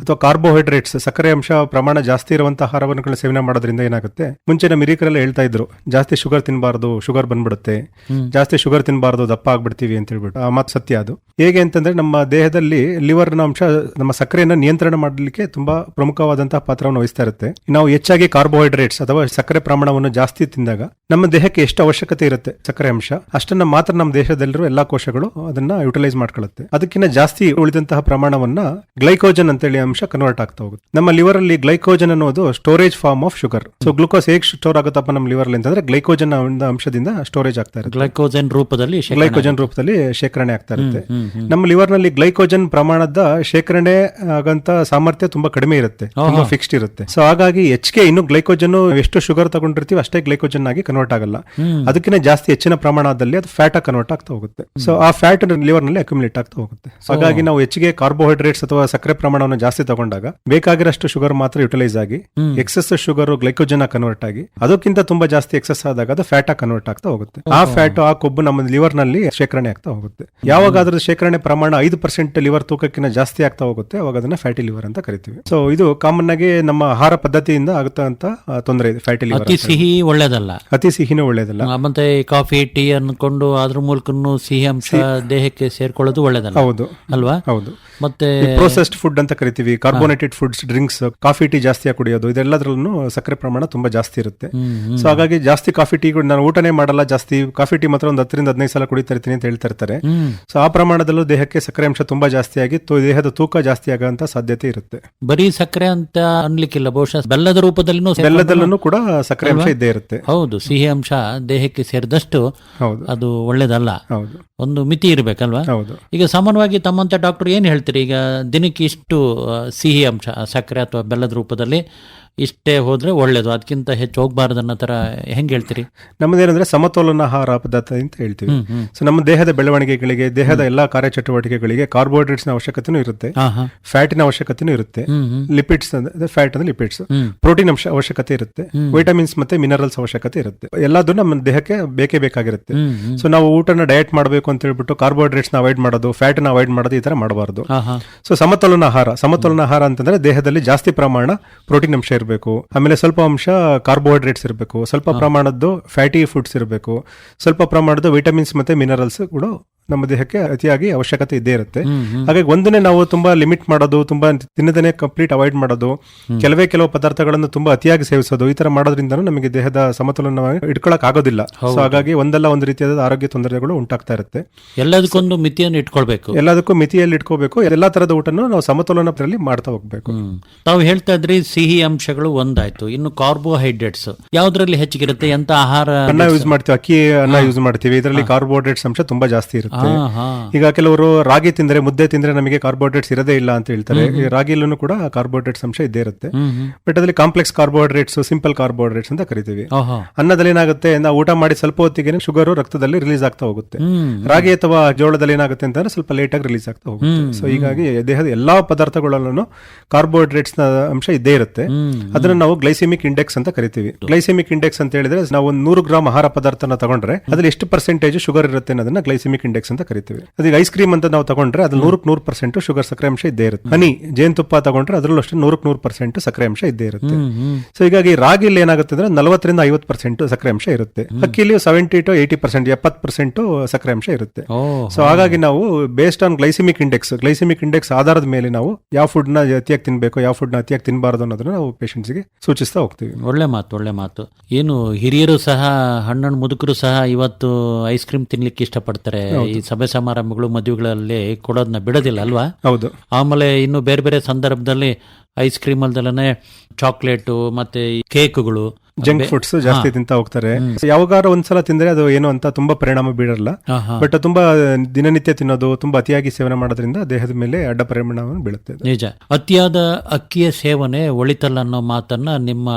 ಅಥವಾ ಕಾರ್ಬೋಹೈಡ್ರೇಟ್ಸ್ ಸಕ್ಕರೆ ಅಂಶ ಪ್ರಮಾಣ ಜಾಸ್ತಿ ಇರುವಂತಹ ಆಹಾರವನ್ನು ಸೇವನೆ ಮಾಡೋದ್ರಿಂದ ಏನಾಗುತ್ತೆ? ಮುಂಚೆ ನಮ್ಮ ಹಿರಿಕರೆಲ್ಲ ಹೇಳ್ತಾ ಇದ್ರು ಜಾಸ್ತಿ ಶುಗರ್ ತಿನ್ನಬಾರ್ದು ಶುಗರ್ ಬಂದ್ಬಿಡುತ್ತೆ. ಜಾಸ್ತಿ ಶುಗರ್ ತಿನ್ನಬಾರ್ದು ದಪ್ಪ ಆಗ್ಬಿಡ್ತೀವಿ ಅಂತ ಹೇಳ್ಬಿಟ್ಟು. ಆ ಮಾತು ಸತ್ಯ ಅದು. ಹೇಗೆ ಅಂತಂದ್ರೆ ನಮ್ಮ ದೇಹದಲ್ಲಿ ಲಿವರ್ನ ಅಂಶ ನಮ್ಮ ಸಕ್ಕರೆಯನ್ನು ನಿಯಂತ್ರಣ ಮಾಡಲಿಕ್ಕೆ ತುಂಬಾ ಪ್ರಮುಖವಾದಂತಹ ಪಾತ್ರವನ್ನು ವಹಿಸ್ತಾ ಇರುತ್ತೆ. ನಾವು ಹೆಚ್ಚಾಗಿ ಕಾರ್ಬೋಹೈಡ್ರೇಟ್ಸ್ ಅಥವಾ ಸಕ್ಕರೆ ಪ್ರಮಾಣವನ್ನು ಜಾಸ್ತಿ ತಿಂದಾಗ ನಮ್ಮ ದೇಹಕ್ಕೆ ಎಷ್ಟು ಅವಶ್ಯಕತೆ ಇರುತ್ತೆ ಸಕ್ಕರೆ ಅಂಶ? ಅಷ್ಟನ್ನ ಮಾತ್ರ ನಮ್ಮ ದೇಹದಲ್ಲಿರುವ ಎಲ್ಲಾ ಕೋಶಗಳು ಅದನ್ನ ಯುಟಿಲೈಸ್ ಮಾಡ್ಕೊಳ್ಳುತ್ತೆ. ಅದಕ್ಕಿಂತ ಜಾಸ್ತಿ ಉಳಿದಂತಹ ಪ್ರಮಾಣವನ್ನ ಗ್ಲೈಕೋಜನ್ ಅಂತೇಳಿ ಅಂಶ ಕನ್ವರ್ಟ್ ಆಗ್ತಾ ಹೋಗುತ್ತೆ. ನಮ್ಮ ಲಿವರ್ ಅಲ್ಲಿ ಗ್ಲೈಕೋಜನ್ ಅನ್ನೋದು storage form of sugar. So glucose ಹೇಗೆ ಸ್ಟೋರ್ ಆಗುತ್ತಪ್ಪ ನಮ್ಮ ಲಿವರ್ ಅಲ್ಲಿ ಅಂತಂದ್ರೆ ಗ್ಲೈಕೋಜನ್ ಅಂಶದಿಂದ ಸ್ಟೋರೇಜ್ ಆಗ್ತಾ ಇರುತ್ತೆ. ಗ್ಲೈಕೋಜನ್ ರೂಪದಲ್ಲಿ ಗ್ಲೈಕೋಜನ್ ರೂಪದಲ್ಲಿ ಶೇಖರಣೆ ಆಗ್ತಾ ಇರುತ್ತೆ. ನಮ್ಮ ಲಿವರ್ನಲ್ಲಿ ಗ್ಲೈಕೋಜನ್ ಪ್ರಮಾಣದ ಶೇಖರಣೆ ಆಗಂತ ಸಾಮರ್ಥ್ಯ ತುಂಬಾ ಕಡಿಮೆ ಇರುತ್ತೆ ತುಂಬಾ ಫಿಕ್ಸ್ಡ್ ಇರುತ್ತೆ. ಸೊ ಹಾಗಾಗಿ ಹೆಚ್ಚಿಗೆ ಇನ್ನು ಗ್ಲೈಕೋಜನ್ ಎಷ್ಟು ಶುಗರ್ ತಗೊಂಡಿರ್ತೀವಿ ಅಷ್ಟೇ ಗ್ಲೈಕೋಜನ್ ಆಗಿ ಕನ್ವರ್ಟ್ ಆಗಲ್ಲ. ಅದಕ್ಕಿಂತ ಜಾಸ್ತಿ ಹೆಚ್ಚಿನ ಪ್ರಮಾಣದಲ್ಲಿ ಅದು ಫ್ಯಾಟ್ ಆಗಿ ಕನ್ವರ್ಟ್ ಆಗ್ತಾ ಹೋಗುತ್ತೆ. ಸೊ ಆ ಫ್ಯಾಟ್ ಲಿವರ್ನಲ್ಲಿ ಅಕ್ಯುಮಿಲೇಟ್ ಆಗ್ತಾ ಹೋಗುತ್ತೆ. ಹಾಗಾಗಿ ನಾವು ಹೆಚ್ಚಿಗೆ ಕಾರ್ಬೋಹೈಡ್ರೇಟ್ಸ್ ಅಥವಾ ಸಕ್ಕರೆ ಪ್ರಮಾಣವನ್ನು ಜಾಸ್ತಿ ತಗೊಂಡಾಗ ಬೇಕಾಗಿರೋಷ್ಟು ಶುಗರ್ ಮಾತ್ರ ಯುಟಿಲೈಸ್ ಆಗಿ. ಎಕ್ಸಸ್ ಶುಗರ್ ಗ್ಲೈಕೋಜನ್ ಕನ್ವರ್ಟ್ ಆಗಿ ಅದಕ್ಕಿಂತ ತುಂಬಾ ಜಾಸ್ತಿ ಎಕ್ಸಸ್ ಆದಾಗ ಅದು ಫ್ಯಾಟ್ ಆಗಿ ಕನ್ವರ್ಟ್ ಆಗ್ತಾ ಹೋಗುತ್ತೆ. ಆ ಫ್ಯಾಟ್ ಆ ಕೊಬ್ಬು ನಮ್ಮ ಲಿವರ್ನಲ್ಲಿ ಶೇಖರಣೆ ಆಗ್ತಾ ಹೋಗುತ್ತೆ. ಯಾವಾಗ ಅದ್ರ ಶೇಖರಣೆ ಪ್ರಮಾಣ ಐದು ಪರ್ಸೆಂಟ್ ಲಿವರ್ ತೂಕಕ್ಕಿಂತ ಜಾಸ್ತಿ ಆಗ್ತಾ ಹೋಗುತ್ತೆ ಅವಾಗ ಅದನ್ನ ಫ್ಯಾಟಿ ಲಿವರ್ ಅಂತ ಕರಿತೀವಿ. ಸೊ ಇದು ಕಾಮನ್ ಆಗಿ ನಮ್ಮ ಆಹಾರ ಪದ್ಧತಿಯಿಂದ ಆಗುತ್ತಾ ಅಂತ ತೊಂದರೆ ಇದೆ ಫ್ಯಾಟಿ ಲಿವರ್ ಅತಿ ಸಿಹಿ ಒಳ್ಳೇದಲ್ಲ? ಅತಿ ಸಿಹಿನೂ ಒಳ್ಳೇದಲ್ಲ. ಮತ್ತೆ ಕಾಫಿ ಟೀ ಅನ್ಕೊಂಡು ಅದ್ರ ಮೂಲಕ ಸಿಹಿ ಅಂಶ ದೇಹಕ್ಕೆ ಸೇರ್ಕೊಳ್ಳೋದು ಒಳ್ಳೇದಲ್ಲ? ಹೌದು. ಅಲ್ವಾ? ಹೌದು. ಮತ್ತೆ ಪ್ರೋಸೆಸ್ಡ್ ಫುಡ್ ಅಂತ ಕರಿತೀವಿ carbonated foods drinks coffee tea ಜಾಸ್ತಿ ಕುಡಿಯೋದು ಇದೆಲ್ಲದ್ರಲ್ಲೂ ಸಕ್ಕರೆ ಪ್ರಮಾಣ ತುಂಬಾ ಜಾಸ್ತಿ ಇರುತ್ತೆ. ಸೊ ಹಾಗಾಗಿ ಜಾಸ್ತಿ ಕಾಫಿ ಟೀ ನಾನು ಊಟನೇ ಮಾಡಲ್ಲ ಜಾಸ್ತಿ ಕಾಫಿ ಟೀ ಮಾತ್ರ ಒಂದು ಹತ್ತರಿಂದ ಹದಿನೈದು ಸಲ ಕುಡಿತಾ ಇರ್ತೀನಿ ಅಂತ ಹೇಳ್ತಾ ಇರ್ತಾರೆ. ಸೊ ಆ ಪ್ರಮಾಣದಲ್ಲೂ ದೇಹಕ್ಕೆ ಸಕ್ಕರೆ ಅಂಶ ತುಂಬಾ ಜಾಸ್ತಿ ಆಗಿ ದೇಹದ ತೂಕ ಜಾಸ್ತಿ ಆಗುವಂತ ಸಾಧ್ಯತೆ ಇರುತ್ತೆ. ಬರೀ ಸಕ್ಕರೆ ಅಂತ ಅನ್ಲಿಕ್ಕಿಲ್ಲ ಬಹುಶಃ ಬೆಲ್ಲದ ರೂಪದಲ್ಲಿನೂ ಬೆಲ್ಲದಲ್ಲೂ ಕೂಡ ಸಕ್ಕರೆ ಅಂಶ ಇದ್ದೇ ಇರುತ್ತೆ. ಹೌದು ಸಿಹಿ ಅಂಶ ದೇಹಕ್ಕೆ ಸೇರಿದಷ್ಟು ಹೌದು. ಅದು ಒಳ್ಳೇದಲ್ಲ. ಹೌದು. ಒಂದು ಮಿತಿ ಇರಬೇಕಲ್ವಾ? ಹೌದು. ಈಗ ಸಾಮಾನ್ಯವಾಗಿ ತಮ್ಮಂತ ಡಾಕ್ಟರ್ ಏನ್ ಹೇಳ್ತೀರಿ? ಈಗ ದಿನಕ್ಕೆ ಇಷ್ಟು ಸಿಹಿ ಅಂಶ ಸಕ್ಕರೆ ಅಥವಾ ಬೆಲ್ಲದ ರೂಪದಲ್ಲಿ ಇಷ್ಟೇ ಹೋದ್ರೆ ಒಳ್ಳೇದು. ಅದಕ್ಕಿಂತ ಹೆಚ್ಚು ಹೋಗ್ಬಾರ್ದು ಅನ್ನೋ ತರ ಹೆಂಗ್ ಹೇಳ್ತೀರಿ? ನಮ್ಮದೇನಂದ್ರೆ ಸಮತೋಲನ ಆಹಾರ ಪದ್ಧತಿ ಅಂತ ಹೇಳ್ತೀವಿ. ಸೊ ನಮ್ಮ ದೇಹದ ಬೆಳವಣಿಗೆಗಳಿಗೆ ದೇಹದ ಎಲ್ಲಾ ಕಾರ್ಯಚಟುವಟಿಕೆಗಳಿಗೆ ಕಾರ್ಬೋಹೈಡ್ರೇಟ್ಸ್ನ ಅವಶ್ಯಕತೆನೂ ಇರುತ್ತೆ. ಫ್ಯಾಟ್ನ ಫ್ಯಾಟಿನ ಅವಶ್ಯಕತೆನೂ ಇರುತ್ತೆ. ಲಿಪಿಡ್ಸ್ ಅಂದ್ರೆ ಫ್ಯಾಟ್ ಅಂದ್ರೆ ಲಿಪಿಡ್ಸ್. ಪ್ರೋಟೀನ್ ಅಂಶ ಅವಶ್ಯಕತೆ ಇರುತ್ತೆ. ವಿಟಮಿನ್ಸ್ ಮತ್ತೆ ಮಿನರಲ್ಸ್ ಅವಶ್ಯಕತೆ ಇರುತ್ತೆ. ಎಲ್ಲದೂ ನಮ್ಮ ದೇಹಕ್ಕೆ ಬೇಕೇ ಬೇಕಾಗಿರುತ್ತೆ. ಸೊ ನಾವು ಊಟನ ಡಯಟ್ ಮಾಡಬೇಕು ಅಂತ ಹೇಳ್ಬಿಟ್ಟು ಕಾರ್ಬೋಹೈಡ್ರೇಟ್ಸ್ನ ಅವಾಯ್ಡ್ ಮಾಡೋದು ಫ್ಯಾಟ್ನ ಅವಾಯ್ಡ್ ಮಾಡೋದು ಈ ತರ ಮಾಡಬಾರ್ದು. ಸೊ ಸಮತೋಲನ ಆಹಾರ ಸಮತೋಲನ ಆಹಾರ ಅಂತಂದ್ರೆ ದೇಹದಲ್ಲಿ ಜಾಸ್ತಿ ಪ್ರಮಾಣ ಪ್ರೋಟೀನ್ ಅಂಶ ಇರಬೇಕು. ಆಮೇಲೆ ಸ್ವಲ್ಪ ಅಂಶ ಕಾರ್ಬೋಹೈಡ್ರೇಟ್ಸ್ ಇರಬೇಕು. ಸ್ವಲ್ಪ ಪ್ರಮಾಣದ್ದು ಫ್ಯಾಟಿ ಫುಡ್ಸ್ ಇರಬೇಕು. ಸ್ವಲ್ಪ ಪ್ರಮಾಣದ ವಿಟಮಿನ್ಸ್ ಮತ್ತೆ ಮಿನರಲ್ಸ್ ಕೂಡ ನಮ್ಮ ದೇಹಕ್ಕೆ ಅತಿಯಾಗಿ ಅವಶ್ಯಕತೆ ಇದ್ದೇ ಇರುತ್ತೆ. ಹಾಗಾಗಿ ಒಂದನ್ನೇ ನಾವು ತುಂಬಾ ಲಿಮಿಟ್ ಮಾಡೋದು ತುಂಬಾ ತಿನ್ನದನೆ ಕಂಪ್ಲೀಟ್ ಅವಾಯ್ಡ್ ಮಾಡೋದು ಕೆಲವೇ ಕೆಲವು ಪದಾರ್ಥಗಳನ್ನು ತುಂಬಾ ಅತಿಯಾಗಿ ಸೇವಿಸೋದು ಈ ತರ ಮಾಡೋದ್ರಿಂದ ನಮಗೆ ದೇಹದ ಸಮತೋಲನವಾಗಿ ಇಟ್ಕೊಳಕ್ ಆಗೋದಿಲ್ಲ ಸೊ ಹಾಗಾಗಿ ಒಂದಲ್ಲ ಒಂದು ರೀತಿಯಾದ ಆರೋಗ್ಯ ತೊಂದರೆಗಳು ಉಂಟಾಗ್ತಾ ಇರುತ್ತೆ. ಎಲ್ಲದಕ್ಕೊಂದು ಮಿತಿಯನ್ನು ಇಟ್ಕೊಳ್ಬೇಕು. ಎಲ್ಲದಕ್ಕೂ ಮಿತಿಯಲ್ಲಿ ಇಟ್ಕೋಬೇಕು. ಎಲ್ಲಾ ತರದ ಊಟನು ನಾವು ಸಮತೋಲನದಲ್ಲಿ ಮಾಡ್ತಾ ಹೋಗ್ಬೇಕು. ನಾವು ತಾವು ಹೇಳ್ತಾ ಇದ್ರಿ ಸಿಹಿ ಅಂಶಗಳು ಒಂದಾಯ್ತು. ಇನ್ನು ಕಾರ್ಬೋಹೈಡ್ರೇಟ್ಸ್ ಯಾವ್ದ್ರಲ್ಲಿ ಹೆಚ್ಚಿಗಿರುತ್ತೆ? ಎಂತ ಆಹಾರ ಅನ್ನ ಯೂಸ್ ಮಾಡ್ತೀವಿ ಅಕ್ಕಿ ಅನ್ನ ಯೂಸ್ ಮಾಡ್ತೀವಿ. ಇದರಲ್ಲಿ ಕಾರ್ಬೋಹೈಡ್ರೇಟ್ಸ್ ಅಂಶ ತುಂಬಾ ಜಾಸ್ತಿ ಇರುತ್ತೆ. ಹಾ. ಈಗ ಕೆಲವರು ರಾಗಿ ತಿಂದ್ರೆ ಮುದ್ದೆ ತಿಂದ್ರೆ ನಮಗೆ ಕಾರ್ಬೋಹೈಡ್ರೇಟ್ಸ್ ಇರೋದೇ ಇಲ್ಲ ಅಂತ ಹೇಳ್ತಾರೆ. ರಾಗಿಲೂ ಕೂಡ ಕಾರ್ಬೋಹೈಡ್ರೇಟ್ಸ್ ಅಂಶ ಇದ್ದೇ ಇರುತ್ತೆ. ಬಟ್ ಅದರಲ್ಲಿ ಕಾಂಪ್ಲೆಕ್ಸ್ ಕಾರ್ಬೋಹೈಡ್ರೇಟ್ಸ್ ಸಿಂಪಲ್ ಕಾರ್ಬೋಹೈಡ್ರೇಟ್ಸ್ ಅಂತ ಕರಿತೀವಿ. ಅನ್ನದಲ್ಲಿ ಏನಾಗುತ್ತೆ ನಾವು ಊಟ ಮಾಡಿ ಸ್ವಲ್ಪ ಹೊತ್ತಿಗೆ ಶುಗರ್ ರಕ್ತದಲ್ಲಿ ರಿಲೀಸ್ ಆಗ್ತಾ ಹೋಗುತ್ತೆ. ರಾಗಿ ಅಥವಾ ಜೋಳದಲ್ಲಿ ಏನಾಗುತ್ತೆ ಅಂತಂದ್ರೆ ಸ್ವಲ್ಪ ಲೇಟ್ ಆಗಿ ರಿಲೀಸ್ ಆಗ್ತಾ ಹೋಗುತ್ತೆ. ಸೊ ಹೀಗಾಗಿ ದೇಹದ ಎಲ್ಲಾ ಪದಾರ್ಥಗಳಲ್ಲೂ ಕಾರ್ಬೋಹೈಡ್ರೇಟ್ಸ್ನ ಅಂಶ ಇದ್ದೇ ಇರುತ್ತೆ. ಅದನ್ನ ನಾವು ಗ್ಲೈಸೆಮಿಕ್ ಇಂಡೆಕ್ಸ್ ಅಂತ ಕರಿತೀವಿ. ಗ್ಲೈಸೆಮಿಕ್ ಇಂಡೆಕ್ಸ್ ಅಂತ ಹೇಳಿದ್ರೆ ನಾವು ಒಂದು ನೂರು ಗ್ರಾಮ್ ಆಹಾರ ಪದಾರ್ಥನ ತಗೊಂಡ್ರೆ ಅದ್ರಲ್ಲಿ ಎಷ್ಟು ಪರ್ಸೆಂಟೇಜ್ ಶುಗರ್ ಇರುತ್ತೆ ಅನ್ನೋದನ್ನ ಗ್ಲೈಸೆಮಿಕ್ ಇಂಡೆಕ್ಸ್ ಅಂತ ಕರಿತೀವಿ. ಅದೀಗ ಐಸ್ ಕ್ರೀಮ್ ಅಂತ ನಾವು ತಗೊಂಡ್ರೆ ಅದು ನೂರಕ್ಕೆ ನೂರು ಪರ್ಸೆಂಟ್ ಶುಗರ್ ಸಕ್ಕರೆ ಅಂಶ ಇದ್ದೇ ಇರುತ್ತೆ. ಹನಿ ಜೇನುತುಪ್ಪ ತಗೊಂಡ್ರೆ ಅದರಲ್ಲೂ ಅಷ್ಟೇ ನೂರಕ್ಕೆ ನೂರು ಪರ್ಸೆಂಟ್ ಸಕ್ಕರೆ ಅಂಶ ಇದ್ದೇ ಇರುತ್ತೆ. ಸೊ ಹೀಗಾಗಿ ರಾಗಿಲಿ ಏನಾಗುತ್ತೆ ಅಂದ್ರೆ ನಲವತ್ತರಿಂದ ಐವತ್ತು ಪರ್ಸೆಂಟ್ ಸಕ್ಕರೆ ಅಂಶ ಇರುತ್ತೆ. ಅಕ್ಕಿಲಿ ಸೆವೆಂಟಿ ಟು ಏಯ್ಟಿ ಪರ್ಸೆಂಟ್ ಎಪ್ಪತ್ತು ಪರ್ಸೆಂಟ್ ಸಕ್ಕರೆ ಅಂಶ ಇರುತ್ತೆ. ಸೊ ಹಾಗಾಗಿ ನಾವು based on glycemic index glycemic index ಆಧಾರದ ಮೇಲೆ ನಾವು ಯಾವ ಫುಡ್ನ ಅತಿಯಾಗಿ ತಿನ್ಬೇಕು ಯಾವ ಫುಡ್ನ ಅತಿಯಾಗಿ ತಿನ್ನಬಾರದು ಅನ್ನೋದನ್ನ ನಾವು ಪೇಷಂಟ್ಸ್ಗೆ ಸೂಚಿಸ್ತಾ ಹೋಗ್ತೀವಿ. ಒಳ್ಳೆ ಮಾತು ಒಳ್ಳೆ ಮಾತು. ಏನು ಹಿರಿಯರು ಸಹ ಹಣ್ಣು ಮುದುಕರು ಸಹ ಇವತ್ತು ಐಸ್ ಕ್ರೀಮ್ ತಿನ್ಲಿಕ್ಕೆ ಇಷ್ಟಪಡ್ತಾರೆ. ಈ ಸಭೆ ಸಮಾರಂಭಗಳು ಮದುವೆಗಳಲ್ಲಿ ಕೊಡೋದನ್ನ ಬಿಡೋದಿಲ್ಲ ಅಲ್ವಾ? ಹೌದು. ಆಮೇಲೆ ಇನ್ನು ಬೇರೆ ಬೇರೆ ಸಂದರ್ಭದಲ್ಲಿ ಐಸ್ ಕ್ರೀಮ್ ಅಲ್ದಲ್ಲೇ ಚಾಕ್ಲೇಟು ಮತ್ತೆ ಕೇಕ್ಗಳು ಜಂಕ್ ಫುಡ್ಸ್ ಜಾಸ್ತಿ ತಿಂತಾ ಹೋಗ್ತಾರೆ. ಯಾವಾಗಾರ ಒಂದ್ಸಲ ತಿಂದ್ರೆ ಅದು ಏನು ಅಂತ ತುಂಬಾ ಪರಿಣಾಮ ಬೀಳಲ್ಲ ಬಟ್ ತುಂಬಾ ದಿನನಿತ್ಯ ತಿನ್ನೋದು ತುಂಬಾ ಅತಿಯಾಗಿ ಸೇವನೆ ಮಾಡೋದ್ರಿಂದ ದೇಹದ ಮೇಲೆ ಅಡ್ಡ ಪರಿಣಾಮ ಬೀಳುತ್ತೆ ನಿಜ. ಅತಿಯಾದ ಅಕ್ಕಿಯ ಸೇವನೆ ಒಳಿತಲ್ಲ ಅನ್ನೋ ಮಾತನ್ನ ನಿಮ್ಮ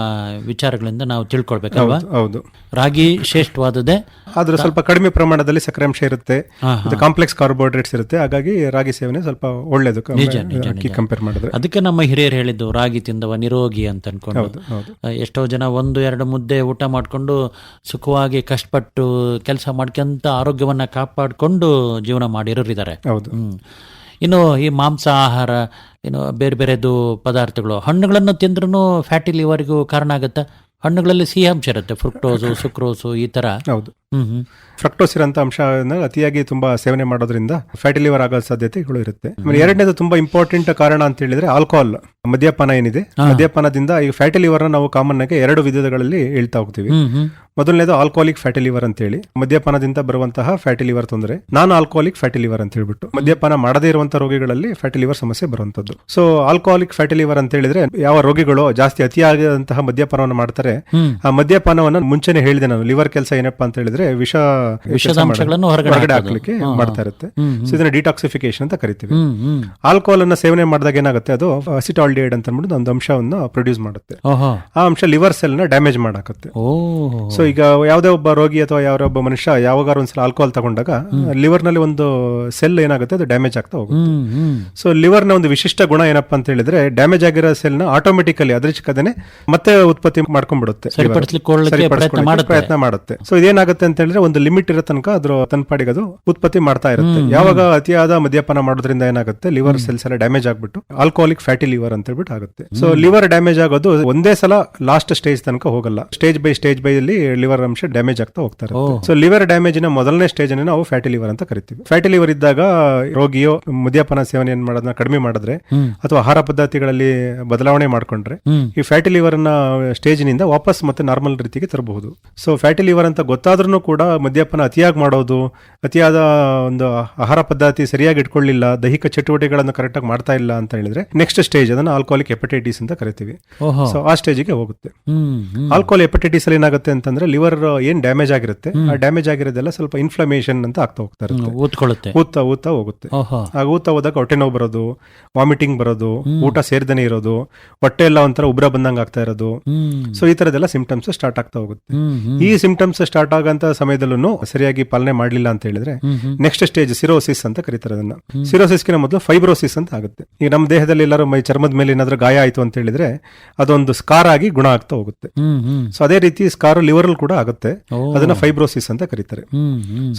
ವಿಚಾರಗಳಿಂದ ನಾವು ತಿಳ್ಕೊಳ್ಬೇಕಲ್ವಾ? ಹೌದು, ರಾಗಿ ಶ್ರೇಷ್ಠವಾದದೇ ಆದ್ರೆ ಸ್ವಲ್ಪ ಕಡಿಮೆ ಪ್ರಮಾಣದಲ್ಲಿ ಸಕ್ಕರೆ ಅಂಶ ಇರುತ್ತೆ. ಮತ್ತೆ ಕಾಂಪ್ಲೆಕ್ಸ್ ಕಾರ್ಬೋಹೈಡ್ರೇಟ್ಸ್ ಇರುತ್ತೆ. ಹಾಗಾಗಿ ರಾಗಿ ಸೇವನೆ ಸ್ವಲ್ಪ ಒಳ್ಳೇದು. ನಿಜ, ನಿಜ, ಅಕ್ಕಿ ಕಂಪೇರ್ ಮಾಡಿದ್ರೆ. ಅದಕ್ಕೆ ನಮ್ಮ ಹಿರಿಯರು ಹೇಳಿದ್ದು ರಾಗಿ ತಿಂದವ ನಿರೋಗಿ ಅಂತ ಅನ್ಕೊಂಡು. ಎಷ್ಟೋ ಜನ ಒಂದು ಎರಡು ಮುದ್ದೆ ಊಟ ಮಾಡಿಕೊಂಡು ಸುಖವಾಗಿ ಕಷ್ಟಪಟ್ಟು ಕೆಲಸ ಮಾಡ್ಕೊಂತ ಆರೋಗ್ಯವನ್ನ ಕಾಪಾಡಿಕೊಂಡು ಜೀವನ ಮಾಡಿರೋರಿದ್ದಾರೆ. ಹೌದು. ಹ್ಮ್. ಇನ್ನು ಈ ಮಾಂಸ ಆಹಾರ ಏನು ಬೇರೆ ಬೇರೆದು ಪದಾರ್ಥಗಳು ಹಣ್ಣುಗಳನ್ನು ತಿಂದ್ರೂ ಫ್ಯಾಟಿ ಲಿವರ್ಗೂ ಕಾರಣ ಆಗುತ್ತೆ? ಹಣ್ಣುಗಳಲ್ಲಿ ಸಿಹಿ ಅಂಶ ಇರುತ್ತೆ ಫ್ರುಕ್ಟೋಸು ಸುಕ್ರೋಸು ಈ ತರ. ಹೌದು. ಹ್ಮ್ ಹ್ಮ್. ಫ್ರಕ್ಟೋಸ್ ಇರೋಂಥ ಅಂಶ ಅತಿಯಾಗಿ ತುಂಬಾ ಸೇವನೆ ಮಾಡೋದ್ರಿಂದ ಫ್ಯಾಟಿ ಲಿವರ್ ಆಗೋ ಸಾಧ್ಯತೆಗಳು ಇರುತ್ತೆ. ಆಮೇಲೆ ಎರಡನೇದು ತುಂಬಾ ಇಂಪಾರ್ಟೆಂಟ್ ಕಾರಣ ಅಂತ ಹೇಳಿದ್ರೆ ಆಲ್ಕೋಹಾಲ್ ಮದ್ಯಪಾನ ಏನಿದೆ? ಮದ್ಯಪಾನದಿಂದ ಈ ಫ್ಯಾಟಿ ಲಿವರ್ ನಾವು ಕಾಮನ್ ಆಗಿ ಎರಡು ವಿಧಗಳಲ್ಲಿ ಹೇಳ್ತಾ ಹೋಗ್ತೀವಿ. ಮೊದಲನೇದು ಆಲ್ಕೋಹಾಲಿಕ್ ಫ್ಯಾಟಿ ಲಿವರ್ ಅಂತ ಹೇಳಿ ಮದ್ಯಪಾನದಿಂದ ಬರುವಂತಹ ಫ್ಯಾಟಿ ಲಿವರ್ ತೊಂದರೆ. ನಾನ್ ಆಲ್ಕೋಹಾಲಿಕ್ ಫ್ಯಾಟಿ ಲಿವರ್ ಅಂತ ಹೇಳ್ಬಿಟ್ಟು. ಮದ್ಯಪಾನ ಮಾಡದೇ ಇರುವಂತಹ ರೋಗಿಗಳಲ್ಲಿ ಫ್ಯಾಟಿ ಲಿವರ್ ಸಮಸ್ಯೆ ಬರುವಂತದ್ದು ಸೊ ಆಲ್ಕೋಹಾಲಿಕ್ ಫ್ಯಾಟಿ ಲಿವರ್ ಅಂತ ಹೇಳಿದ್ರೆ ಯಾವ ರೋಗಿಗಳು ಜಾಸ್ತಿ ಅತಿಯಾದಂತಹ ಮದ್ಯಪಾನವನ್ನು ಮಾಡ್ತಾರೆ ಆ ಮದ್ಯಪಾನವನ್ನ ಮುಂಚೆನೆ ಹೇಳಿದೆ ನಾನು. ಲಿವರ್ ಕೆಲಸ ಏನಪ್ಪಾ ಅಂತ ಹೇಳಿದ್ರೆ ವಿಷ ಹೊರಗಡೆ ಹಾಕ್ಲಿಕ್ಕೆ. ಮಾಡ್ತಾ ಇರುತ್ತೆ. ಸೊ ಇದನ್ನ ಡಿಟಾಕ್ಸಿಫಿಕೇಶನ್ ಅಂತ ಕರಿತೀವಿ. ಆಲ್ಕೋಹಾಲ್ ಅನ್ನ ಸೇವನೆ ಮಾಡಿದಾಗ ಏನಾಗುತ್ತೆ? ಅದು ಅಸಿಟಾಲ್ಡಿಹೈಡ್ ಅಂತ ಅಂದ್ಬಿಟ್ಟು ಒಂದು ಅಂಶವನ್ನು ಪ್ರೊಡ್ಯೂಸ್ ಮಾಡುತ್ತೆ. ಆ ಅಂಶ ಲಿವರ್ ಸೆಲ್ನ ಡ್ಯಾಮೇಜ್ ಮಾಡಾಕತ್ತೆ. ಸೊ ಈಗ ಯಾವುದೇ ಒಬ್ಬ ರೋಗಿ ಅಥವಾ ಯಾವ ಒಬ್ಬ ಮನುಷ್ಯ ಯಾವಾಗಾರ ಒಂದ್ಸಲ ಆಲ್ಕೋಹಾಲ್ ತಗೊಂಡಾಗ ಲಿವರ್ನಲ್ಲಿ ಒಂದು ಸೆಲ್ ಏನಾಗುತ್ತೆ ಅದು ಡ್ಯಾಮೇಜ್ ಆಗ್ತಾ ಹೋಗುತ್ತೆ. ಸೊ ಲಿವರ್ನ ಒಂದು ವಿಶಿಷ್ಟ ಗುಣ ಏನಪ್ಪಾ ಅಂತ ಹೇಳಿದ್ರೆ ಡ್ಯಾಮೇಜ್ ಆಗಿರೋ ಸೆಲ್ನ ಆಟೋಮೆಟಿಕಲಿ ಅದ್ರ ಚಿಕ್ಕದೇ ಮತ್ತೆ ಉತ್ಪತ್ತಿ ಮಾಡ್ಕೊಂಡ್ಬಿಡುತ್ತೆ. ಪ್ರಯತ್ನ ಮಾಡುತ್ತೆ. ಪ್ರಯತ್ನ ಮಾಡುತ್ತೆ. ಸೊ ಇದೇನಾಗುತ್ತೆ ಅಂತ ಹೇಳಿದ್ರೆ ಒಂದು ಲಿಮಿಟ್ ಇರೋ ತನಕ ಅದ್ರ ತನ್ನ ಪಾಡಿಗೆ ಅದು ಉತ್ಪತ್ತಿ ಮಾಡ್ತಾ ಇರುತ್ತೆ. ಯಾವಾಗ ಅತಿಯಾದ ಮದ್ಯಪಾನ ಮಾಡೋದ್ರಿಂದ ಏನಾಗುತ್ತೆ ಲಿವರ್ ಸೆಲ್ಸ್ ಎಲ್ಲ ಡ್ಯಾಮೇಜ್ ಆಗ್ಬಿಟ್ಟು ಆಲ್ಕೋಹಾಲಿಕ್ ಫ್ಯಾಟಿ ಲಿವರ್ ಅಂತ ಹೇಳ್ಬಿಟ್ಟು ಆಗುತ್ತೆ. ಸೊ ಲಿವರ್ ಡ್ಯಾಮೇಜ್ ಆಗೋದು ಒಂದೇ ಸಲ ಲಾಸ್ಟ್ ಸ್ಟೇಜ್ ತನಕ ಹೋಗಲ್ಲ. ಸ್ಟೇಜ್ ಬೈ ಸ್ಟೇಜ್ ಬೈ ಅಲ್ಲಿ ಲಿವರ್ ಅಂಶ ಡ್ಯಾಮೇಜ್ ಆಗ್ತಾ ಹೋಗ್ತಾರೆ ಸೊ ಲಿವರ್ ಡ್ಯಾಮೇಜ್ನ ಮೊದಲನೇ ಸ್ಟೇಜ್ ಅನ್ನು ನಾವು ಫ್ಯಾಟಿ ಲಿವರ್ ಅಂತ ಕರಿತೀವಿ. ಫ್ಯಾಟಿ ಲಿವರ್ ಇದ್ದಾಗ ರೋಗಿಯು ಮದ್ಯಪಾನ ಸೇವನೆ ಮಾಡೋದನ್ನ ಕಡಿಮೆ ಮಾಡಿದ್ರೆ ಅಥವಾ ಆಹಾರ ಪದ್ಧತಿಗಳಲ್ಲಿ ಬದಲಾವಣೆ ಮಾಡ್ಕೊಂಡ್ರೆ ಈ ಫ್ಯಾಟಿ ಲಿವರ್ನ ಸ್ಟೇಜ್ನಿಂದ ವಾಪಸ್ ಮತ್ತೆ ನಾರ್ಮಲ್ ರೀತಿಗೆ ತರಬಹುದು. ಸೊ ಫ್ಯಾಟಿ ಲಿವರ್ ಅಂತ ಗೊತ್ತಾದ್ರೂ ಕೂಡ ಮದ್ಯಪಾನ ಅತಿಯಾಗಿ ಮಾಡೋದು ಅತಿಯಾದ ಒಂದು ಆಹಾರ ಪದ್ಧತಿ ಸರಿಯಾಗಿ ಇಟ್ಕೊಳ್ಳಿಲ್ಲ ದೈಹಿಕ ಚಟುವಟಿಕೆಗಳನ್ನು ಕರೆಕ್ಟಾಗಿ ಮಾಡ್ತಾ ಇಲ್ಲ ಅಂತ ಹೇಳಿದ್ರೆ ನೆಕ್ಸ್ಟ್ ಸ್ಟೇಜ್ ಅದನ್ನ ಆಲ್ಕೋಹಾಲಿಕ್ ಹೆಪಟೈಟಿಸ್ ಅಂತ ಕರಿತೀವಿ. ಸೊ ಆ ಸ್ಟೇಜಿಗೆ ಹೋಗುತ್ತೆ. ಆಲ್ಕೋಹಾಲ್ ಹೆಪಟೈಟಿಸ್ ಅಲ್ಲಿ ಏನಾಗುತ್ತೆ ಅಂತಂದ್ರೆ ಲಿವರ್ ಏನ್ ಡ್ಯಾಮೇಜ್ ಆಗಿರುತ್ತೆ ಆ ಡ್ಯಾಮೇಜ್ ಆಗಿರೋದೆಲ್ಲ ಸ್ವಲ್ಪ ಇನ್ಫ್ಲಮೇಷನ್ ಅಂತ ಆಗ್ತಾ ಹೋಗ್ತಾ ಇರುತ್ತೆ. ಊತ ಊದ್ಕೊಳ್ಳುತ್ತೆ. ಊದ್ತಾ ಊದ್ತಾ ಹೋಗುತ್ತೆ. ಆಗ ಊತ ಹೋದಾಗ ಹೊಟ್ಟೆ ನೋವು ಬರೋದು ವಾಮಿಟಿಂಗ್ ಬರೋದು ಊಟ ಸೇರ್ದನೆ ಇರೋದು ಹೊಟ್ಟೆ ಎಲ್ಲ ಒಂಥರ ಉಬ್ರ ಬಂದಂಗ ಆಗ್ತಾ ಇರೋದು. ಸೊ ಈ ತರದೆಲ್ಲ ಸಿಂಪ್ಟಮ್ಸ್ ಸ್ಟಾರ್ಟ್ ಆಗ್ತಾ ಹೋಗುತ್ತೆ. ಈ ಸಿಂಪ್ಟಮ್ಸ್ ಸ್ಟಾರ್ಟ್ ಆಗಂತ ಸಮಯದಲ್ಲೂ ಸರಿಯಾಗಿ ಪಾಲನೆ ಮಾಡಲಿಲ್ಲ ಅಂತ ಹೇಳಿದ್ರೆ ನೆಕ್ಸ್ಟ್ ಸ್ಟೇಜ್ ಸಿರೋಸಿಸ್ ಅಂತ ಕರೀತಾರೆ ಅದನ್ನ. ಸಿರೋಸಿಸ್ಗಿನ ಮೊದಲು ಫೈಬ್ರೋಸಿಸ್ ಅಂತ ಆಗುತ್ತೆ. ಈಗ ನಮ್ಮ ದೇಹದಲ್ಲಿ ಎಲ್ಲರೂ ಮೈ ಚರ್ಮದ ಮೇಲೆ ಏನಾದ್ರೂ ಗಾಯ ಆಯ್ತು ಅಂತ ಹೇಳಿದ್ರೆ ಅದೊಂದು ಸ್ಕಾರ್ ಆಗಿ ಗುಣ ಆಗ್ತಾ ಹೋಗುತ್ತೆ. ಸೊ ಅದೇ ರೀತಿ ಸ್ಕಾರ್ ಲಿವರ್ ಅಲ್ಲಿ ಕೂಡ ಆಗುತ್ತೆ. ಅದನ್ನ ಫೈಬ್ರೋಸಿಸ್ ಅಂತ ಕರೀತಾರೆ.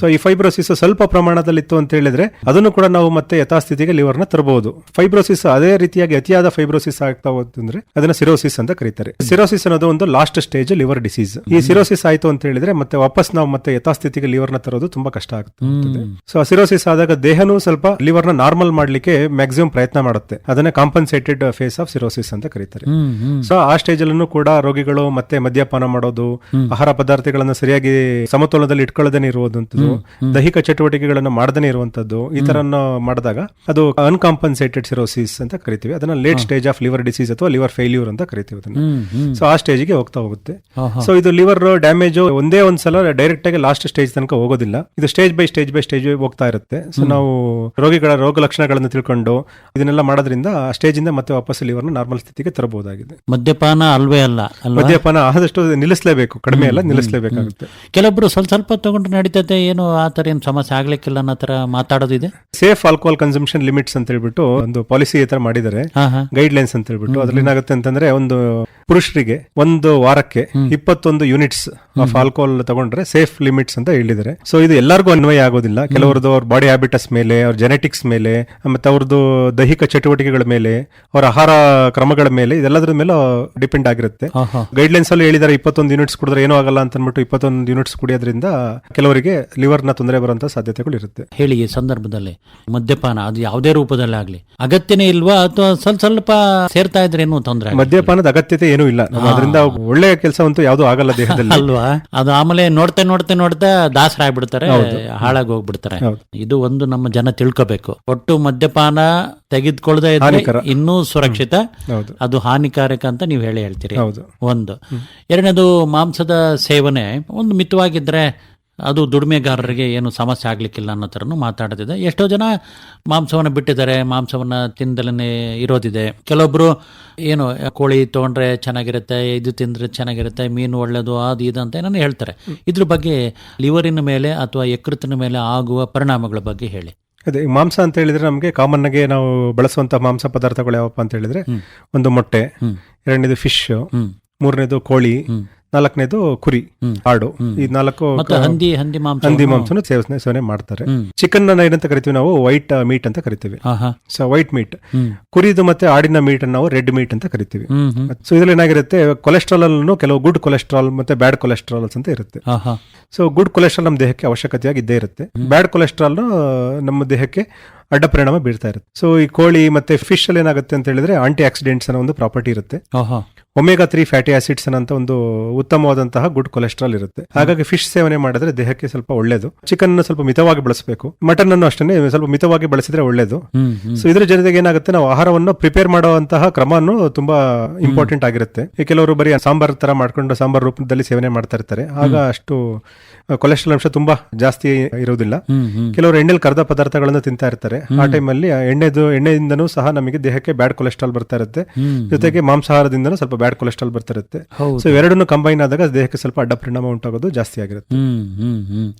ಸೊ ಈ ಫೈಬ್ರೋಸಿಸ್ ಸ್ವಲ್ಪ ಪ್ರಮಾಣದಲ್ಲಿತ್ತು ಅಂತ ಹೇಳಿದ್ರೆ ಅದನ್ನು ಕೂಡ ನಾವು ಮತ್ತೆ ಯಥಾಸ್ಥಿತಿಗೆ ಲಿವರ್ನ ತರಬಹುದು. ಫೈಬ್ರೋಸಿಸ್ ಅದೇ ರೀತಿಯಾಗಿ ಅತಿಯಾದ ಫೈಬ್ರೋಸಿಸ್ ಆಗ್ತಾ ಹೋದ್ರೆ ಅದನ್ನ ಸಿರೋಸಿಸ್ ಅಂತ ಕರೀತಾರೆ. ಸಿರೋಸಿಸ್ ಅನ್ನೋದು ಒಂದು ಲಾಸ್ಟ್ ಸ್ಟೇಜ್ ಲಿವರ್ ಡಿಸೀಸ್ ಈ ಸಿರೋಸಿಸ್ ಆಯ್ತು ಅಂತ ಹೇಳಿದ್ರೆ ಮತ್ತೆ ವಾಪಸ್ ನಾವು ಮತ್ತೆ ಯಥಾಸ್ಥಿತಿಗೆ ಲಿವರ್ನ ತರೋದು ತುಂಬಾ ಕಷ್ಟ ಆಗುತ್ತೆ ಸೊ ಸಿರೋಸಿಸ್ ಆದಾಗ ದೇಹನೂ ಸ್ವಲ್ಪ ಲಿವರ್ನ ನಾರ್ಮಲ್ ಮಾಡ್ಲಿಕ್ಕೆ ಮ್ಯಾಕ್ಸಿಮಮ್ ಪ್ರಯತ್ನ ಮಾಡುತ್ತೆ. ಅದನ್ನ ಕಾಂಪನ್ಸೇಟೆಡ್ ಫೇಸ್ ಆಫ್ ಸಿರೋಸಿಸ್ ಅಂತ ಕರೀತಾರೆ. ಸೊ ಆ ಸ್ಟೇಜ್ ಅಲ್ಲೂ ಕೂಡ ರೋಗಿಗಳು ಮತ್ತೆ ಮದ್ಯಪಾನ ಮಾಡೋದು ಆಹಾರ ಪದಾರ್ಥಗಳನ್ನ ಸರಿಯಾಗಿ ಸಮತೋಲನದಲ್ಲಿ ಇಟ್ಕೊಳ್ಳದೇ ಇರುವಂತದ್ದು ದೈಹಿಕ ಚಟುವಟಿಕೆಗಳನ್ನು ಮಾಡದೇ ಇರುವಂತದ್ದು ಈ ತರ ಮಾಡಿದಾಗ ಅದು ಅನ್ಕಾಂಪನ್ಸೇಟೆಡ್ ಸಿರೋಸಿಸ್ ಅಂತ ಕರಿತೀವಿ. ಅದನ್ನ late stage of liver disease ಅಥವಾ ಲಿವರ್ ಫೇಲ್ಯೂರ್ ಅಂತ ಕರಿತೀವಿ ಅದನ್ನ. ಸೊ ಆ ಸ್ಟೇಜ್ಗೆ ಹೋಗ್ತಾ ಹೋಗುತ್ತೆ. ಸೊ ಇದು ಲಿವರ್ ಡ್ಯಾಮೇಜ್ ಒಂದೇ ಒಂದ್ಸಲ ಡೈರೆಕ್ಟ್ ಆಗಿ ಲಾಸ್ಟ್ ಸ್ಟೇಜ್ ತನಕ ಹೋಗೋದಿಲ್ಲ. ಇದು stage by stage by stage ಹೋಗ್ತಾ ಇರುತ್ತೆ. ಸೊ ನಾವು ರೋಗಿಗಳ ರೋಗ ಲಕ್ಷಣಗಳನ್ನು ತಿಳ್ಕೊಂಡು ಇದನ್ನೆಲ್ಲ ಮಾಡೋದ್ರಿಂದ ಸ್ಟೇಜ್ ಇಂದ ಮತ್ತೆ ವಾಪಸ್ ಲಿವರ್ನ ನಾರ್ಮಲ್ ಸ್ಥಿತಿಗೆ ತರಬಹುದಾಗಿದೆ. ಮದ್ಯಪಾನ ಅಲ್ವೇ ಅಲ್ಲ ಮದ್ಯಪಾನ ಆದಷ್ಟು ನಿಲ್ಲಿಸಲೇಬೇಕು ಕಡಿಮೆ ಅಲ್ಲ ನಿಲ್ಲಿಸಲೇಬೇಕಾಗುತ್ತೆ. ಕೆಲವೊಬ್ರು ಸ್ವಲ್ಪ ಸ್ವಲ್ಪ ತಗೊಂಡ್ರೆ ನಡೀತದೆ ಏನು ಆ ತರ ಏನು ಸಮಸ್ಯೆ ಆಗ್ಲಿಕ್ಕಿಲ್ಲ ಅನ್ನೋ ಥರ ಮಾತಾಡೋದಿದೆ? ಸೇಫ್ ಆಲ್ಕೋಹಾಲ್ ಕನ್ಸಂಪ್ಷನ್ ಲಿಮಿಟ್ಸ್ ಅಂತ ಹೇಳ್ಬಿಟ್ಟು ಒಂದು ಪಾಲಿಸಿ ಈ ತರ ಮಾಡಿದ್ದಾರೆ. ಗೈಡ್ ಲೈನ್ಸ್ ಅಂತ ಹೇಳ್ಬಿಟ್ಟು. ಅದ್ರಲ್ಲಿ ಏನಾಗುತ್ತೆ ಅಂತಂದ್ರೆ ಒಂದು ಪುರುಷರಿಗೆ ಒಂದು ವಾರಕ್ಕೆ ಇಪ್ಪತ್ತೊಂದು ಯೂನಿಟ್ಸ್ ಆಫ್ ಆಲ್ಕೋಹಾಲ್ ತಗೊಂಡ್ರೆ ಸೇಫ್ ಲಿಮಿಟ್ಸ್ ಅಂತ ಹೇಳಿದ್ದಾರೆ. ಸೊ ಇದು ಎಲ್ಲರಿಗೂ ಅನ್ವಯ ಆಗೋದಿಲ್ಲ. ಕೆಲವರದ್ದು ಅವ್ರ ಬಾಡಿ ಹ್ಯಾಬಿಟಸ್ ಮೇಲೆ ಅವ್ರ ಜೆನೆಟಿಕ್ಸ್ ಮೇಲೆ ಮತ್ತೆ ಅವ್ರದ್ದು ದೈಹಿಕ ಚಟುವಟಿಕೆಗಳ ಮೇಲೆ ಅವ್ರ ಆಹಾರ ಕ್ರಮಗಳ ಮೇಲೆ ಇದೆಲ್ಲದ್ರ ಮೇಲೆ ಡಿಪೆಂಡ್ ಆಗಿರುತ್ತೆ. ಗೈಡ್ ಲೈನ್ಸ್ ಅಲ್ಲಿ ಹೇಳಿದ್ದಾರೆ ಇಪ್ಪತ್ತೊಂದು ಯೂನಿಟ್ಸ್ ಕುಡಿದ್ರೆ ಏನೂ ಆಗಲ್ಲ ಅಂತ ಅಂದ್ಬಿಟ್ಟು ಇಪ್ಪತ್ತೊಂದು ಯೂನಿಟ್ಸ್ ಕುಡಿಯೋದ್ರಿಂದ ಕೆಲವರಿಗೆ ಲಿವರ್ನ ತೊಂದರೆ ಬರುವಂತ ಸಾಧ್ಯತೆಗಳು ಇರುತ್ತೆ. ಹೇಳಿ ಈ ಸಂದರ್ಭದಲ್ಲಿ ಮದ್ಯಪಾನ ಅದು ಯಾವುದೇ ರೂಪದಲ್ಲಿ ಆಗಲಿ ಅಗತ್ಯನೇ ಇಲ್ವಾ ಅಥವಾ ಸ್ವಲ್ಪ ಸ್ವಲ್ಪ ಸೇರ್ತಾ ಇದ್ರೆ ಏನು ತೊಂದರೆ ಮದ್ಯಪಾನದ ಅಗತ್ಯತೆ ಏನೂ ಇಲ್ಲ. ನಾವು ಅದರಿಂದ ಒಳ್ಳೆಯ ಕೆಲಸವಂತೂ ಯಾವುದೂ ಆಗಲ್ಲ ದೇಹದಲ್ಲಿ. ಅಲ್ವಾ? ಅದು ಆಮೇಲೆ ನೋಡ್ತಾ ನೋಡ್ತಾ ನೋಡ್ತಾ ದಾಸರ ಆಗ್ಬಿಡ್ತಾರೆ ಹಾಳಾಗಿ ಹೋಗ್ಬಿಡ್ತಾರೆ. ಇದು ಒಂದು ನಮ್ಮ ಜನ ತಿಳ್ಕೋಬೇಕು. ಒಟ್ಟು ಮದ್ಯಪಾನ ತೆಗೆದುಕೊಳ್ಳದೆ ಇದ್ರೆ. ಇನ್ನೂ ಸುರಕ್ಷಿತ. ಅದು ಹಾನಿಕಾರಕ ಅಂತ ನೀವು ಹೇಳಿ ಹೇಳ್ತೀರಿ. ಒಂದು. ಎರಡನೇದು ಮಾಂಸದ ಸೇವನೆ. ಒಂದು ಮಿತವಾಗಿದ್ರೆ ಅದು ದುಡಿಮೆಗಾರರಿಗೆ ಏನು ಸಮಸ್ಯೆ ಆಗಲಿಕ್ಕಿಲ್ಲ ಅನ್ನೋ ಥರನೂ ಮಾತಾಡ್ತಿದೆ. ಎಷ್ಟೋ ಜನ ಮಾಂಸವನ್ನು ಬಿಟ್ಟಿದ್ದಾರೆ. ಮಾಂಸವನ್ನು ತಿಂದಲೇ ಇರೋದಿದೆ. ಕೆಲವೊಬ್ರು ಏನು ಕೋಳಿ ತೊಗೊಂಡ್ರೆ ಚೆನ್ನಾಗಿರುತ್ತೆ ಇದು ತಿಂದ್ರೆ ಚೆನ್ನಾಗಿರುತ್ತೆ ಮೀನು ಒಳ್ಳೆಯದು ಅದು ಇದು ಅಂತ ಏನೋ ಹೇಳ್ತಾರೆ. ಇದ್ರ ಬಗ್ಗೆ ಲಿವರಿನ ಮೇಲೆ ಅಥವಾ ಯಕೃತಿನ ಮೇಲೆ ಆಗುವ ಪರಿಣಾಮಗಳ ಬಗ್ಗೆ ಹೇಳಿ. ಅದೇ ಮಾಂಸ ಅಂತ ಹೇಳಿದ್ರೆ ನಮಗೆ ಕಾಮನ್ ಆಗಿ ನಾವು ಬಳಸುವಂತ ಮಾಂಸ ಪದಾರ್ಥಗಳು ಯಾವಪ್ಪ ಅಂತ ಹೇಳಿದ್ರೆ ಒಂದು ಮೊಟ್ಟೆ. ಎರಡನೇದು ಫಿಶ್ ಮೂರನೇದು ಕೋಳಿ. ನಾಲ್ಕನೇದು ಕುರಿ. ಆಡು. ಈ ನಾಲ್ಕು ಹಂದಿ ಹಂದಿ ಮಾಂಸ ಹಂದಿ ಮಾಂಸನ ಸೇವನೆ ಸೇವನೆ ಮಾಡ್ತಾರೆ. ಚಿಕನ್ ಚಿಕನ್ ಏನಂತ ಕರಿತೀವಿ ನಾವು ವೈಟ್ ಮೀಟ್ ಅಂತ ಕರಿತೀವಿ. So white meat. ಕುರಿದು ಮತ್ತೆ ಆಡಿನ ಮೀಟ್ ನಾವು ರೆಡ್ ಮೀಟ್ ಅಂತ ಕರಿತೀವಿ. ಸೊ ಇದ್ರಲ್ಲಿ ಏನಾಗಿರುತ್ತೆ ಕೊಲೆಸ್ಟ್ರಾಲ್ ಅಲ್ಲೂ ಕೆಲವು ಗುಡ್ ಕೊಲೆಸ್ಟ್ರಾಲ್ ಮತ್ತೆ ಬ್ಯಾಡ್ ಕೊಲೆಸ್ಟ್ರಾಲ್ ಅಂತ ಇರುತ್ತೆ. ಸೊ ಗುಡ್ ಕೊಲೆಸ್ಟ್ರಾಲ್ ನಮ್ಮ ದೇಹಕ್ಕೆ ಅವಶ್ಯಕತೆಯಾಗಿ ಇದ್ದೇ ಇರುತ್ತೆ. ಬ್ಯಾಡ್ ಕೊಲೆಸ್ಟ್ರಾಲ್ ನಮ್ಮ ದೇಹಕ್ಕೆ ಅಡ್ಡ ಪರಿಣಾಮ ಬೀಳ್ತಾ ಇರುತ್ತೆ. ಸೊ ಈ ಕೋಳಿ ಮತ್ತೆ ಫಿಶ್ ಅಲ್ಲಿ ಏನಾಗುತ್ತೆ ಅಂತ ಹೇಳಿದ್ರೆ ಆಂಟಿ ಆಕ್ಸಿಡೆಂಟ್ಸ್ ಅನ್ನೋ ಒಂದು ಪ್ರಾಪರ್ಟಿ ಇರುತ್ತೆ. ಒಮೆಗಾ ತ್ರೀ ಫ್ಯಾಟಿ ಆಸಿಡ್ಸ್ ಅಂತ ಒಂದು ಉತ್ತಮವಾದಂತಹ ಗುಡ್ ಕೊಲೆಸ್ಟ್ರಾಲ್ ಇರುತ್ತೆ. ಹಾಗಾಗಿ ಫಿಶ್ ಸೇವನೆ ಮಾಡಿದ್ರೆ ದೇಹಕ್ಕೆ ಸ್ವಲ್ಪ ಒಳ್ಳೇದು. ಚಿಕನ್ ಸ್ವಲ್ಪ ಮಿತವಾಗಿ ಬಳಸಬೇಕು. ಮಟನ್ ಅನ್ನು ಅಷ್ಟೇ ಸ್ವಲ್ಪ ಮಿತವಾಗಿ ಬಳಸಿದ್ರೆ ಒಳ್ಳೇದು. ಸೊ ಇದ್ರ ಜೊತೆಗೆ ಏನಾಗುತ್ತೆ ನಾವು ಆಹಾರವನ್ನು ಪ್ರಿಪೇರ್ ಮಾಡುವಂತಹ ಕ್ರಮನು ತುಂಬಾ ಇಂಪಾರ್ಟೆಂಟ್ ಆಗಿರುತ್ತೆ. ಕೆಲವರು ಬರೀ ಸಾಂಬಾರ್ ತರ ಮಾಡ್ಕೊಂಡು ಸಾಂಬಾರ್ ರೂಪದಲ್ಲಿ ಸೇವನೆ ಮಾಡ್ತಾ ಇರ್ತಾರೆ. ಆಗ ಅಷ್ಟು ಕೊಲೆಸ್ಟ್ರಾಲ್ ಅಂಶ ತುಂಬಾ ಜಾಸ್ತಿ ಹ್ಮ್ ಕೆಲವರು ಎಣ್ಣೆಲಿ ಕರೆದ ಪದಾರ್ಥಗಳನ್ನು ತಿಂತಾ ಇರ್ತಾರೆ. ಆ ಟೈಮಲ್ಲಿ ಎಣ್ಣೆದು ಎಣ್ಣೆಯಿಂದನೂ ಸಹ ನಮಗೆ ದೇಹಕ್ಕೆ ಬ್ಯಾಡ್ ಕೊಲೆಸ್ಟ್ರಾಲ್ ಬರ್ತಾ ಇರುತ್ತೆ. ಜೊತೆಗೆ ಮಾಂಸಾಹಾರದಿಂದ ಸ್ವಲ್ಪ ಬ್ಯಾಡ್ ಕೊಲೆಸ್ಟ್ರಾಲ್ ಬರ್ತಿರುತ್ತೆ. ಸೊ ಎರಡನ್ನೂ ಕಂಬೈನ್ ಆದಾಗ ದೇಹಕ್ಕೆ ಸ್ವಲ್ಪ ಅಡ್ಡ ಪರಿಣಾಮ ಉಂಟಾಗೋದು ಜಾಸ್ತಿ ಆಗಿರುತ್ತೆ. ಹ್ಮ್ ಹ್ಮ್ ಹ್ಮ್.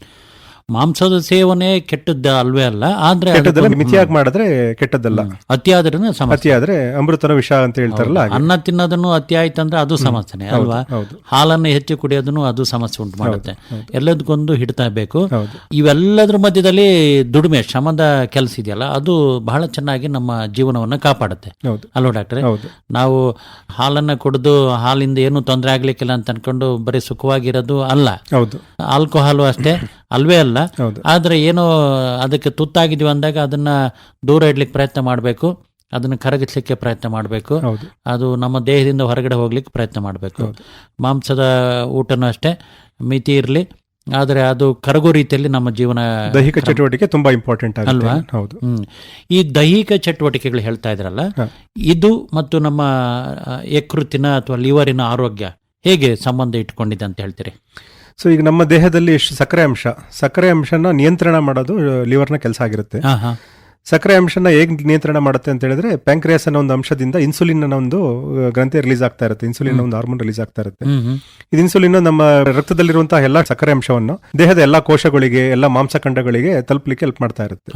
ಮಾಂಸದ ಸೇವನೆ ಕೆಟ್ಟದ್ದ ಅಲ್ವೇ ಅಲ್ಲ ಆದ್ರೆ ಮಿತಿಯಾಗಿ ಮಾಡಿದ್ರೆ ಕೆಟ್ಟದ್ದಲ್ಲ. ಅತಿಯಾದ್ರೆ ಸಮಸ್ಯೆ. ಅತಿ ಆದ್ರೆ ಅಮೃತನ ವಿಷ ಅಂತ ಹೇಳ್ತಾರಲ್ಲ ಅನ್ನ ತಿನ್ನೋದನ್ನು ಅತಿ ಆಯ್ತಂದ್ರೆ ಅದು ಸಮಸ್ಯೆ ಅಲ್ವಾ? ಹಾಲನ್ನು ಹೆಚ್ಚು ಕುಡಿಯೋದನ್ನು ಅದು ಸಮಸ್ಯೆ ಉಂಟು ಮಾಡುತ್ತೆ. ಎಲ್ಲದಕ್ಕೊಂದು ಹಿಡ್ತಾ ಬೇಕು. ಇವೆಲ್ಲದ್ರ ಮಧ್ಯದಲ್ಲಿ ದುಡಿಮೆ ಶ್ರಮದ ಕೆಲಸ ಇದೆಯಲ್ಲ ಅದು ಬಹಳ ಚೆನ್ನಾಗಿ ನಮ್ಮ ಜೀವನವನ್ನು ಕಾಪಾಡುತ್ತೆ. ಅಲ್ವಾ ಡಾಕ್ಟ್ರೆ? ನಾವು ಹಾಲನ್ನು ಕುಡಿದು ಹಾಲಿಂದ ಏನು ತೊಂದರೆ ಆಗ್ಲಿಕ್ಕಿಲ್ಲ ಅಂತ ಅನ್ಕೊಂಡು ಬರೀ ಸುಖವಾಗಿರೋದು ಅಲ್ಲ. ಹೌದು. ಆಲ್ಕೋಹಾಲು ಅಷ್ಟೇ. ಅಲ್ವೇ ಅಲ್ಲ? ಆದರೆ ಏನೋ ಅದಕ್ಕೆ ತುತ್ತಾಗಿದ್ವಿ ಅಂದಾಗ ಅದನ್ನ ದೂರ ಇಡ್ಲಿಕ್ಕೆ ಪ್ರಯತ್ನ ಮಾಡಬೇಕು. ಅದನ್ನು ಕರಗಿಸ್ಲಿಕ್ಕೆ ಪ್ರಯತ್ನ ಮಾಡಬೇಕು. ಅದು ನಮ್ಮ ದೇಹದಿಂದ ಹೊರಗಡೆ ಹೋಗ್ಲಿಕ್ಕೆ ಪ್ರಯತ್ನ ಮಾಡಬೇಕು. ಮಾಂಸದ ಊಟನೂ ಅಷ್ಟೇ ಮಿತಿ ಇರಲಿ. ಆದರೆ ಅದು ಕರಗೋ ರೀತಿಯಲ್ಲಿ ನಮ್ಮ ಜೀವನ ದೈಹಿಕ ಚಟುವಟಿಕೆ ತುಂಬಾ ಇಂಪಾರ್ಟೆಂಟ್ ಅಲ್ವಾ? ಹೌದು. ಹ್ಮ್. ಈ ದೈಹಿಕ ಚಟುವಟಿಕೆಗಳು ಹೇಳ್ತಾ ಇದ್ರಲ್ಲ ಇದು ಮತ್ತು ನಮ್ಮ ಯಕೃತಿನ ಅಥವಾ ಲಿವರಿನ ಆರೋಗ್ಯ ಹೇಗೆ ಸಂಬಂಧ ಇಟ್ಕೊಂಡಿದೆ ಅಂತ ಹೇಳ್ತೀರಿ? ಸೊ ಈಗ ನಮ್ಮ ದೇಹದಲ್ಲಿ ಎಷ್ಟು ಸಕ್ಕರೆ ಅಂಶ. ಸಕ್ಕರೆ ಅಂಶನ ನಿಯಂತ್ರಣ ಮಾಡೋದು ಲಿವರ್ನ ಕೆಲಸ ಆಗಿರುತ್ತೆ. ಸಕ್ಕರೆ ಅಂಶನ ಹೇಗೆ ನಿಯಂತ್ರಣ ಮಾಡುತ್ತೆ ಅಂತ ಹೇಳಿದ್ರೆ ಪ್ಯಾಂಕ್ರಿಯಾಸ್ ಅನ್ನೋ ಒಂದು ಅಂಶದಿಂದ ಇನ್ಸುಲಿನ್ ಅನ್ನೋ ಒಂದು ಗ್ರಂಥಿ ರಿಲೀಸ್ ಆಗ್ತಾ ಇರುತ್ತೆ. ಇನ್ಸುಲಿನ್ ಒಂದು ಹಾರ್ಮೋನ್ ರಿಲೀಸ್ ಆಗ್ತಾ ಇರುತ್ತೆ. ಇದು ಇನ್ಸುಲಿನ್ ನಮ್ಮ ರಕ್ತದಲ್ಲಿರುವಂತಹ ಎಲ್ಲಾ ಸಕ್ಕರೆ ಅಂಶವನ್ನು ದೇಹದ ಎಲ್ಲಾ ಕೋಶಗಳಿಗೆ ಎಲ್ಲಾ ಮಾಂಸಖಂಡಗಳಿಗೆ ತಲುಪಲಿಕ್ಕೆ ಹೆಲ್ಪ್ ಮಾಡ್ತಾ ಇರುತ್ತೆ.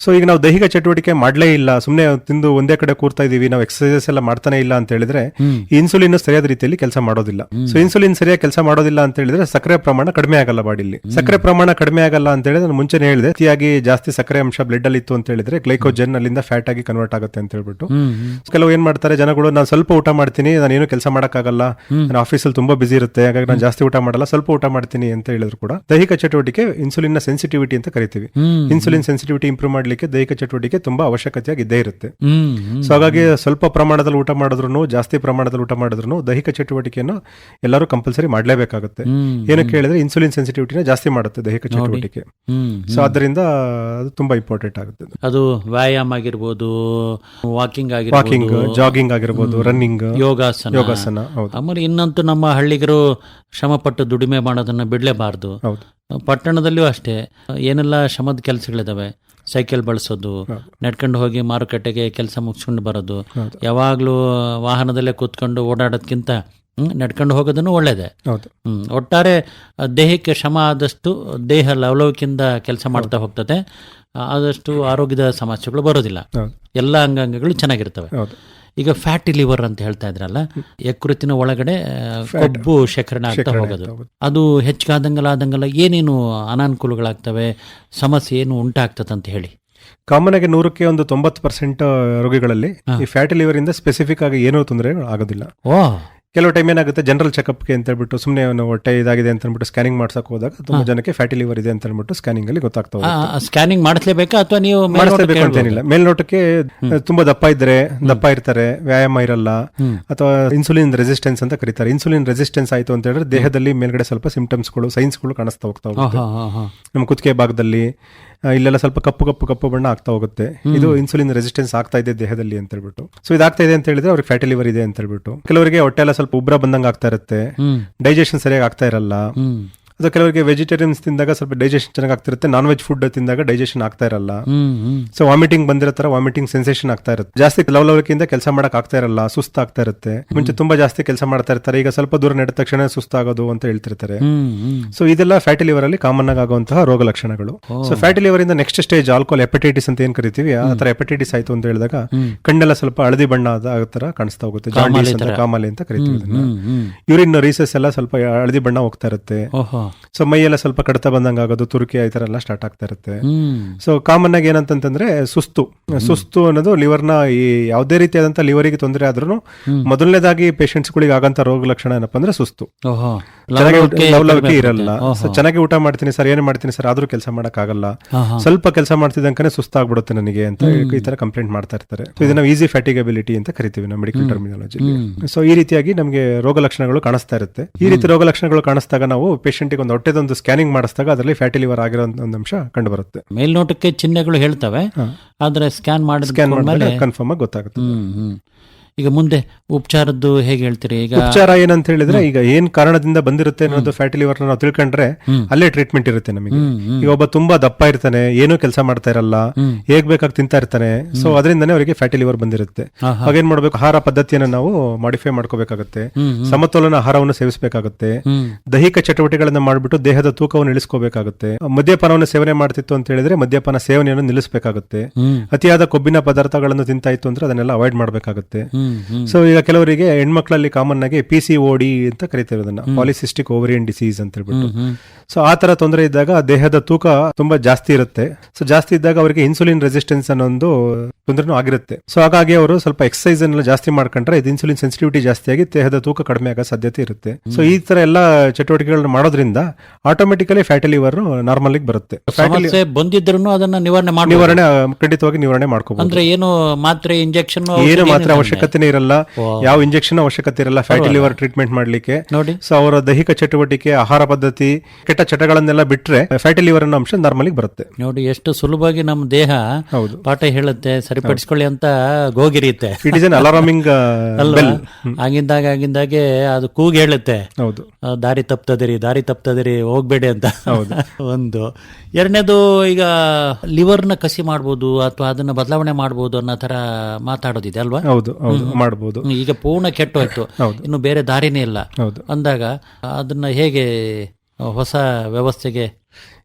ಸೊ ಈಗ ನಾವು ದೈಹಿಕ ಚಟುವಟಿಕೆ ಮಾಡ್ಲೇ ಇಲ್ಲ ಸುಮ್ಮನೆ ತಿಂದು ಒಂದೇ ಕಡೆ ಕೂರ್ತಾ ಇದೀವಿ ನಾವು ಎಕ್ಸಸೈಸಸ್ ಎಲ್ಲ ಮಾಡ್ತಾನೆ ಇಲ್ಲ ಅಂತ ಹೇಳಿದ್ರೆ ಇನ್ಸುಲಿನ್ ಸರಿಯಾದ ರೀತಿಯಲ್ಲಿ ಕೆಲಸ ಮಾಡೋದಿಲ್ಲ. ಸೊ ಇನ್ಸುಲಿನ್ ಸರಿಯಾಗಿ ಕೆಲಸ ಮಾಡೋದಿಲ್ಲ ಅಂತ ಹೇಳಿದ್ರೆ ಸಕ್ಕರೆ ಪ್ರಮಾಣ ಕಡಿಮೆ ಆಗಲ್ಲ ಬಾಡಿಲಿ. ಸಕ್ಕರೆ ಪ್ರಮಾಣ ಕಡಿಮೆ ಆಗಲ್ಲ ಅಂತ ಹೇಳಿದ್ರೆ ನಾನು ಮುಂಚೆನೇ ಹೇಳಿದೆ ಅತಿಯಾಗಿ ಜಾಸ್ತಿ ಸಕ್ಕರೆ ಅಂಶ ಬ್ಲಡ್ ಅಲ್ಲಿ ಇತ್ತು ಅಂತ ಹೇಳಿದ್ರೆ ಗ್ಲೈಕೋಜೆನ್ ಅಲ್ಲಿಂದ ಫ್ಯಾಟ್ ಆಗಿ ಕನ್ವರ್ಟ್ ಆಗುತ್ತೆ ಅಂತ ಹೇಳ್ಬಿಟ್ಟು. ಕೆಲವು ಏನ್ ಮಾಡ್ತಾರೆ ಜನಗಳು ನಾನು ಸ್ವಲ್ಪ ಊಟ ಮಾಡ್ತೀನಿ ನಾನು ಏನು ಕೆಲಸ ಮಾಡಕ್ಕಾಗಲ್ಲ ನಾನು ಆಫೀಸಲ್ಲಿ ತುಂಬಾ ಬಿಸಿ ಇರುತ್ತೆ ಹಾಗಾಗಿ ನಾನು ಜಾಸ್ತಿ ಊಟ ಮಾಡಲ್ಲ ಸ್ವಲ್ಪ ಊಟ ಮಾಡ್ತೀನಿ ಅಂತ ಹೇಳಿದ್ರು ಕೂಡ ದೈಹಿಕ ಚಟುವಟಿಕೆ ಇನ್ಸುಲಿನ್ನ ಸೆನ್ಸಿಟಿವಿಟಿ ಅಂತ ಕರಿತೀವಿ. ಇನ್ಸುಲಿನ್ ಸೆನ್ಸಿಟಿವಿಟಿ ಇಂಪ್ರೂವ್ ಮಾಡ್ಲಿಕ್ಕೆ ದೈಹಿಕ ಚಟುವಟಿಕೆ ತುಂಬಾ ಅವಶ್ಯಕತೆಯಾಗಿ ಇದ್ದೇ ಇರುತ್ತೆ. ಸೊ ಹಾಗಾಗಿ ಸ್ವಲ್ಪ ಪ್ರಮಾಣದಲ್ಲಿ ಊಟ ಮಾಡಿದ್ರು ಜಾಸ್ತಿ ಪ್ರಮಾಣದಲ್ಲಿ ಊಟ ಮಾಡಿದ್ರು ದೈಹಿಕ ಚಟುವಟಿಕೆಯನ್ನು ಎಲ್ಲರೂ ಕಂಪಲ್ಸರಿ ಮಾಡಲೇಬೇಕಾಗುತ್ತೆ. ಏನಕ್ಕೆ ಹೇಳಿದ್ರೆ ಇನ್ಸುಲಿನ್ ಸೆನ್ಸಿಟಿವಿಟಿನ ಜಾಸ್ತಿ ಮಾಡುತ್ತೆ ದೈಹಿಕ ಚಟುವಟಿಕೆ. ಸೊ ಅದರಿಂದ ಅದು ತುಂಬಾ ಇಂಪಾರ್ಟೆಂಟ್ ಆಗುತ್ತೆ. ಅದು ವ್ಯಾಯಾಮ ಆಗಿರ್ಬೋದು ವಾಕಿಂಗ್ ಆಗಿರ್ಬೋದು ಜಾಗಿಂಗ್ ಆಗಿರ್ಬೋದು ರನ್ನಿಂಗ್ ಯೋಗಾಸನ ಯೋಗಾಸನ ಆಮೇಲೆ ಇನ್ನಂತೂ ನಮ್ಮ ಹಳ್ಳಿಗರು ಶ್ರಮಪಟ್ಟು ದುಡಿಮೆ ಮಾಡೋದನ್ನ ಬಿಡಲೇಬಾರ್ದು ಪಟ್ಟಣದಲ್ಲಿಯೂ ಅಷ್ಟೇ ಏನೆಲ್ಲ ಶ್ರಮದ ಕೆಲಸಗಳಿದಾವೆ ಸೈಕಲ್ ಬಳಸೋದು. ನಡ್ಕೊಂಡು ಹೋಗಿ ಮಾರುಕಟ್ಟೆಗೆ ಕೆಲಸ ಮುಗಿಸ್ಕೊಂಡು ಬರೋದು. ಯಾವಾಗಲೂ ವಾಹನದಲ್ಲೇ ಕೂತ್ಕೊಂಡು ಓಡಾಡೋದ್ಕಿಂತ ಹ್ಮ್, ನಡ್ಕೊಂಡು ಹೋಗೋದನ್ನು ಒಳ್ಳೇದೆ ಹ್ಮ್. ಒಟ್ಟಾರೆ ದೇಹಕ್ಕೆ ಶ್ರಮ ಆದಷ್ಟು ದೇಹ ಲವಲವಿಕೆಯಿಂದ ಕೆಲಸ ಮಾಡ್ತಾ ಹೋಗ್ತದೆ ಆದಷ್ಟು ಆರೋಗ್ಯದ ಸಮಸ್ಯೆಗಳು ಬರೋದಿಲ್ಲ. ಎಲ್ಲ ಅಂಗಾಂಗಗಳು ಚೆನ್ನಾಗಿರ್ತವೆ. ಈಗ ಫ್ಯಾಟಿ ಲಿವರ್ ಅಂತ ಹೇಳ್ತಾ ಇದ್ರಲ್ಲ ಯಕೃತಿನ ಒಳಗಡೆ ಕೊಬ್ಬು ಶೇಖರಣೆ ಆಗ್ತಾ ಹೋಗೋದು. ಅದು ಹೆಚ್ಚಾದಂಗಲ್ಲ ಆದಂಗಲ್ಲ ಏನೇನು ಅನಾನುಕೂಲಗಳಾಗ್ತವೆ ಸಮಸ್ಯೆ ಏನು ಉಂಟಾಗ್ತದೆ ಅಂತ ಹೇಳಿ. ಕಾಮನ್ ಆಗಿ ನೂರಕ್ಕೆ ಒಂದು ತೊಂಬತ್ತು ಪರ್ಸೆಂಟ್ ರೋಗಿಗಳಲ್ಲಿ ಈ ಫ್ಯಾಟಿ ಲಿವರ್ ಇಂದ ಸ್ಪೆಸಿಫಿಕ್ ಆಗಿ ಏನೋ ತೊಂದರೆ ಆಗೋದಿಲ್ಲ. ಕೆಲವು ಟೈಮ್ ಏನಾಗುತ್ತೆ? ಜನರಲ್ ಚೆಕಪ್ಗೆ ಅಂತ ಹೇಳ್ಬಿಟ್ಟು ಸುಮ್ಮನೆ ಹೊಟ್ಟೆ ಇದಾಗಿದೆ ಅಂತ ಅಂದ್ಬಿಟ್ಟು ಸ್ಕ್ಯಾನಿಂಗ್ ಮಾಡ್ಸಕ್ ಹೋದಾಗ ತುಂಬಾ ಜನಕ್ಕೆ ಫ್ಯಾಟಿ ಲಿವರ್ ಇದೆ ಅಂತ ಹೇಳ್ಬಿಟ್ಟು ಸ್ಕ್ಯಾನಿಂಗ್ ಅಲ್ಲಿ ಗೊತ್ತಾಗ್ತಾ ಹೋಗುತ್ತೆ. ಸ್ಕ್ಯಾನಿಂಗ್ ಮಾಡಿಸ್ಲೇಬೇಕಾ ಅಥವಾ ನೀವು ಮಾಡಿಸ್ಲೇಬೇಕು ಹೇಳ್ಬೋದಾ? ಅಂತೇನಿಲ್ಲ. ಮೇಲ್ನೋಟಕ್ಕೆ ತುಂಬಾ ದಪ್ಪ ಇದ್ರೆ ದಪ್ಪ ಇರ್ತಾರೆ ವ್ಯಾಯಾಮ ಇರಲ್ಲ ಅಥವಾ ಇನ್ಸುಲಿನ್ ರೆಸಿಸ್ಟೆನ್ಸ್ ಅಂತ ಕರೀತಾರೆ. ಇನ್ಸುಲಿನ್ ರೆಸಿಸ್ಟೆನ್ಸ್ ಆಯ್ತು ಅಂತ ಹೇಳಿದ್ರೆ ದೇಹದಲ್ಲಿ ಮೇಲ್ಗಡೆ ಸ್ವಲ್ಪ ಸಿಂಪ್ಟಮ್ಸ್ಗಳು ಸೈನ್ಸ್ಗಳು ಕಾಣಿಸ್ತಾ ಹೋಗ್ತಾ ಹೋಗುತ್ತೆ. ನಮ್ಮ ಕುತ್ತಿಗೆ ಭಾಗದಲ್ಲಿ ಇಲ್ಲೆಲ್ಲ ಸ್ವಲ್ಪ ಕಪ್ಪು ಕಪ್ಪು ಕಪ್ಪು ಬಣ್ಣ ಆಗ್ತಾ ಹೋಗುತ್ತೆ. ಇದು ಇನ್ಸುಲಿನ್ ರೆಸಿಸ್ಟೆನ್ಸ್ ಆಗ್ತಾ ಇದೆ ದೇಹದಲ್ಲಿ ಅಂತ ಹೇಳ್ಬಿಟ್ಟು. ಸೊ ಇದಾಗ್ತಾ ಇದೆ ಅಂತ ಹೇಳಿದ್ರೆ ಅವ್ರಿಗೆ ಫ್ಯಾಟಿ ಲಿವರ್ ಇದೆ ಅಂತ ಹೇಳ್ಬಿಟ್ಟು. ಕೆಲವರಿಗೆ ಹೊಟ್ಟೆ ಎಲ್ಲ ಸ್ವಲ್ಪ ಉಬ್ರ ಬಂದಂಗೆ ಆಗ್ತಾ ಇರುತ್ತೆ. ಡೈಜೆಷನ್ ಸರಿಯಾಗಿ ಆಗ್ತಾ ಇರಲ್ಲ. ಅಥವಾ ಕೆಲವರಿಗೆ ವೆಜಿಟೇರಿಯನ್ಸ್ ತಿಂದಾಗ ಸ್ವಲ್ಪ ಡೈಜೆಷನ್ ಚೆನ್ನಾಗಿ ಆಗ್ತಿರುತ್ತೆ ನಾನ್ ವೆಜ್ ಫುಡ್ ತಿಂದಾಗ ಡೈಜೆಷನ್ ಆಗ್ತಾ ಇರಲ್ಲ. ಸೊ ವಾಮಿಟಿಂಗ್ ಬಂದಿರೋ ತರ ವಾಮಿಟಿಂಗ್ ಸೆನ್ಸೇಷನ್ ಆಗ್ತಾ ಇರುತ್ತೆ. ಜಾಸ್ತಿ ಲವಲವಿಕೆಯಿಂದ ಕೆಲಸ ಮಾಡಕ್ ಆಗ್ತಾ ಇರಲ್ಲ ಸುಸ್ತ ಆಗ್ತಾ ಇರುತ್ತೆ. ಮುಂಚೆ ತುಂಬಾ ಜಾಸ್ತಿ ಕೆಲಸ ಮಾಡ್ತಾ ಇರ್ತಾರೆ ಈಗ ಸ್ವಲ್ಪ ದೂರ ನಡೆದ ತಕ್ಷಣ ಸುಸ್ತಾಗೋದು ಅಂತ ಹೇಳ್ತಿರ್ತಾರೆ. ಸೊ ಇದೆಲ್ಲ ಫ್ಯಾಟಿ ಲಿವರ್ ಅಲ್ಲಿ ಕಾಮನ್ ಆಗಿ ಆಗುವಂತಹ ರೋಗ ಲಕ್ಷಣಗಳು. ಸೊ ಫ್ಯಾಟಿ ಲಿವರ್ ಇಂದ ನೆಕ್ಸ್ಟ್ ಸ್ಟೇಜ್ ಆಲ್ಕೋಲ್ ಹೆಪಟೈಟಿಸ್ ಅಂತ ಏನ್ ಕರಿತೀವಿ ಆ ತರ ಹೆಪಟೈಟಿಸ್ ಆಯ್ತು ಅಂತ ಹೇಳಿದಾಗ ಕಣ್ಣೆಲ್ಲ ಸ್ವಲ್ಪ ಹಳದಿ ಬಣ್ಣ ಆದ ತರ ಕಾಣಿಸ್ತಾ ಹೋಗುತ್ತೆ. ಜಾಂಡೀಸ್ ಅಂತ ಕಾಮಾಲೆ ಅಂತ ಕರಿತೀವಿ ಯೂರಿನ್ ರೀಸಸ್ ಎಲ್ಲ ಸ್ವಲ್ಪ ಹಳದಿ ಬಣ್ಣ ಹೋಗ್ತಾ ಇರುತ್ತೆ. ಸೊ ಮೈಯೆಲ್ಲ ಸ್ವಲ್ಪ ಕಡಿತ ಬಂದಂಗ ಆಗೋದು ತುರುಕಿ ಈ ತರ ಎಲ್ಲ ಸ್ಟಾರ್ಟ್ ಆಗ್ತಾ ಇರುತ್ತೆ. ಸೊ ಕಾಮನ್ ಆಗಿ ಏನಂತಂತಂದ್ರೆ ಸುಸ್ತು. ಸುಸ್ತು ಅನ್ನೋದು ಲಿವರ್ನ ಈ ಯಾವುದೇ ರೀತಿಯಾದಂತ ಲಿವರಿಗೆ ತೊಂದರೆ ಆದ್ರೂ ಮೊದಲನೇದಾಗಿ ಪೇಷಂಟ್ಸ್ ಗಳಿಗೆ ಆಗಂತ ರೋಗ ಲಕ್ಷಣ ಏನಪ್ಪಾ ಅಂದ್ರೆ ಸುಸ್ತು. ಚೆನ್ನಾಗಿ ಇರಲ್ಲ. ಚೆನ್ನಾಗಿ ಊಟ ಮಾಡ್ತೀನಿ ಸರ್ ಏನು ಮಾಡ್ತೀನಿ ಸರ್ ಆದ್ರೂ ಕೆಲಸ ಮಾಡಕ್ ಆಗಲ್ಲ. ಸ್ವಲ್ಪ ಕೆಲಸ ಮಾಡ್ತಿದ್ದಂಕನೆ ಸುಸ್ತಾಗ್ಬಿಡುತ್ತೆ ನನಗೆ ಅಂತ ಈ ತರ ಕಂಪ್ಲೇಂಟ್ ಮಾಡ್ತಾ ಇರ್ತಾರೆ. ಸೊ ಇದನ್ನ ಈಸಿ ಫ್ಯಾಟಿಗಬಿಲಿಟಿ ಅಂತ ಕರಿತೀವಿ ನಾವು ಮೆಡಿಕಲ್ ಟರ್ಮಿನಾಲಜಿ ಸೊ ಈ ರೀತಿಯಾಗಿ ನಮಗೆ ರೋಗ ಲಕ್ಷಣಗಳು ಕಾಣಿಸ್ತಾ ಇರುತ್ತೆ. ಈ ರೀತಿ ರೋಗ ಲಕ್ಷಣಗಳು ಕಾಣಿಸ್ದಾಗ ನಾವು ಪೇಷಂಟ್ಗೆ ಒಂದು ಹೊಟ್ಟೆದೊಂದು ಸ್ಕ್ಯಾನಿಂಗ್ ಮಾಡಿಸಿದಾಗ ಅದರಲ್ಲಿ ಫ್ಯಾಟಿ ಲಿವರ್ ಆಗಿರೋ ಒಂದು ಅಂಶ ಕಂಡು ಬರುತ್ತೆ ಮೇಲ್ನೋಟಕ್ಕೆ ಚಿಹ್ನೆಗಳು ಹೇಳ್ತವೆ. ಆದ್ರೆ ಸ್ಕ್ಯಾನ್ ಮಾಡಿ ಸ್ಕ್ಯಾನ್ ಮಾಡಿದ ಮಾಡಿದ್ರೆ ಕನ್ಫರ್ಮ್ ಆಗಿ ಗೊತ್ತಾಗುತ್ತೆ. ಈಗ ಮುಂದೆ ಉಪಚಾರದ್ದು ಹೇಗೆ ಹೇಳ್ತೀರಿ? ಈಗ ಉಪಚಾರ ಏನಂತ ಹೇಳಿದ್ರೆ ಈಗ ಏನ್ ಕಾರಣದಿಂದ ಬಂದಿರುತ್ತೆ ಅನ್ನೋದು ಫ್ಯಾಟಿ ಲಿವರ್ ನಾವು ತಿಳ್ಕೊಂಡ್ರೆ ಅಲ್ಲೇ ಟ್ರೀಟ್ಮೆಂಟ್ ಇರುತ್ತೆ ನಮಗೆ. ಈಗ ಒಬ್ಬ ತುಂಬಾ ದಪ್ಪ ಇರ್ತಾನೆ ಏನೂ ಕೆಲಸ ಮಾಡ್ತಾ ಇರಲ್ಲ ಹೇಗ್ ಬೇಕಾಗಿ ತಿಂತಾ ಇರ್ತಾನೆ ಸೊ ಅದರಿಂದನೇ ಅವರಿಗೆ ಫ್ಯಾಟಿ ಲಿವರ್ ಬಂದಿರುತ್ತೆ. ಹಾಗೇನ್ ಮಾಡ್ಬೇಕು? ಆಹಾರ ಪದ್ಧತಿಯನ್ನು ನಾವು ಮಾಡಿಫೈ ಮಾಡ್ಕೋಬೇಕಾಗುತ್ತೆ. ಸಮತೋಲನ ಆಹಾರವನ್ನು ಸೇವಿಸಬೇಕಾಗುತ್ತೆ. ದೈಹಿಕ ಚಟುವಟಿಕೆಗಳನ್ನ ಮಾಡ್ಬಿಟ್ಟು ದೇಹದ ತೂಕವನ್ನು ಇಳಿಸ್ಕೋಬೇಕಾಗುತ್ತೆ ಮದ್ಯಪಾನವನ್ನು ಸೇವನೆ ಮಾಡ್ತಿತ್ತು ಅಂತ ಹೇಳಿದ್ರೆ ಮದ್ಯಪಾನ ಸೇವನೆಯನ್ನು ನಿಲ್ಲಿಸಬೇಕಾಗುತ್ತೆ. ಅತಿಯಾದ ಕೊಬ್ಬಿನ ಪದಾರ್ಥಗಳನ್ನು ತಿಂತಾ ಇತ್ತು ಅಂದ್ರೆ ಅದನ್ನೆಲ್ಲ ಅವಾಯ್ಡ್ ಮಾಡಬೇಕಾಗುತ್ತೆ. ಸೊ ಈಗ ಕೆಲವರಿಗೆ ಹೆಣ್ಮಕ್ಳಲ್ಲಿ ಕಾಮನ್ ಆಗಿ ಪಿ ಸಿ ಓಡಿ ಅಂತ ಕರಿತೇವೆ ಅದನ್ನ ಪಾಲಿಸಿಸ್ಟಿಕ್ ಓವರಿಯನ್ ಡಿಸೀಸ್ ಅಂತ ಹೇಳ್ಬಿಟ್ಟು ಸೊ ಆ ತರ ತೊಂದರೆ ಇದ್ದಾಗ ದೇಹದ ತೂಕ ತುಂಬಾ ಜಾಸ್ತಿ ಇರುತ್ತೆ. ಸೊ ಜಾಸ್ತಿ ಇದ್ದಾಗ ಅವರಿಗೆ ಇನ್ಸುಲಿನ್ ರೆಸಿಸ್ಟೆನ್ಸ್ ಅನ್ನೋ ಒಂದು ತೊಂದರೆನೂ ಆಗಿರುತ್ತೆ. ಸೊ ಹಾಗಾಗಿ ಅವರು ಸ್ವಲ್ಪ ಎಕ್ಸಸೈಸ್ ಅನ್ನು ಜಾಸ್ತಿ ಮಾಡ್ಕೊಂಡ್ರೆ ಇದು ಇನ್ಸುಲಿನ್ ಸೆನ್ಸಿಟಿವಿಟಿ ಜಾಸ್ತಿ ಆಗಿ ದೇಹದ ತೂಕ ಕಡಿಮೆ ಆಗೋ ಸಾಧ್ಯತೆ ಇರುತ್ತೆ. ಸೊ ಈ ತರ ಎಲ್ಲ ಚಟುವಟಿಕೆಗಳನ್ನ ಮಾಡೋದ್ರಿಂದ ಆಟೋಮೆಟಿಕಲಿ ಫ್ಯಾಟಿ ಲಿವರ್ ನಾರ್ಮಲ್ ಬರುತ್ತೆ. ಬಂದಿದ್ರು ಅದನ್ನ ನಿವಾರಣೆ ನಿವಾರಣೆ ಖಂಡಿತವಾಗಿ ನಿವಾರಣೆ ಮಾಡ್ಕೋಬಹುದು ಅಂದ್ರೆ ಏನು ಮಾತ್ರೆ ಇಂಜೆಕ್ಷನ್ ಏನು ಮಾತ್ರ ಅವಶ್ಯಕತೆನೇ ಇರಲ್ಲ. ಯಾವ ಇಂಜೆಕ್ಷನ್ ಅವಶ್ಯಕತೆ ಇರಲ್ಲ ಫ್ಯಾಟಿ ಲಿವರ್ ಟ್ರೀಟ್ಮೆಂಟ್ ಮಾಡ್ಲಿಕ್ಕೆ. ನೋಡಿ. ಸೊ ಅವರ ದೈಹಿಕ ಚಟುವಟಿಕೆ ಆಹಾರ ಪದ್ಧತಿ ಕೆಟ್ಟ ಚಟಗಳನ್ನೆಲ್ಲ ಬಿಟ್ರೆ ಫ್ಯಾಟಿ ಲಿವರ್ ಅನ್ನೋ ಅಂಶ ನಾರ್ಮಲ್ ಬರುತ್ತೆ. ನೋಡಿ ಎಷ್ಟು ಸುಲಭವಾಗಿ ನಮ್ಮ ದೇಹ ಹೌದು. ಪಾಠ ಹೇಳುತ್ತೆ ಸರಿಪಡಿಸ್ಕೊಳ್ಳಿ ಅಂತ ಗೋಗಿರಿಯುತ್ತೆ ಇಟ್ ಇಸ್ ಅಲಾರಾಮಿಂಗ್ ಅಲ್ವಾ? ಬೆಲ್ ಆಗಿಂದಾಗ ಆಗಿಂದಾಗೆ ಅದು ಕೂಗಿ ಹೇಳುತ್ತೆ. ಹೌದು. ದಾರಿ ತಪ್ತದಿರಿ ದಾರಿ ತಪ್ತದಿರಿ ಹೋಗ್ಬೇಡಿ ಅಂತ. ಹೌದು. ಒಂದು. ಎರಡನೇದು ಈಗ ಲಿವರ್ನ ಕಸಿ ಮಾಡ್ಬೋದು ಅಥವಾ ಅದನ್ನ ಬದಲಾವಣೆ ಮಾಡ್ಬೋದು ಅನ್ನೋ ತರ ಮಾತಾಡೋದಿದೆ ಅಲ್ವಾ? ಹೌದು ಮಾಡ್ಬೋದು. ಈಗ ಪೂರ್ಣ ಕೆಟ್ಟು ಹೋಯ್ತು ಹೌದು. ಇನ್ನು ಬೇರೆ ದಾರಿನೇ ಇಲ್ಲ. ಅಂದಾಗ ಅದನ್ನ ಹೇಗೆ ಹೊಸ ವ್ಯವಸ್ಥೆಗೆ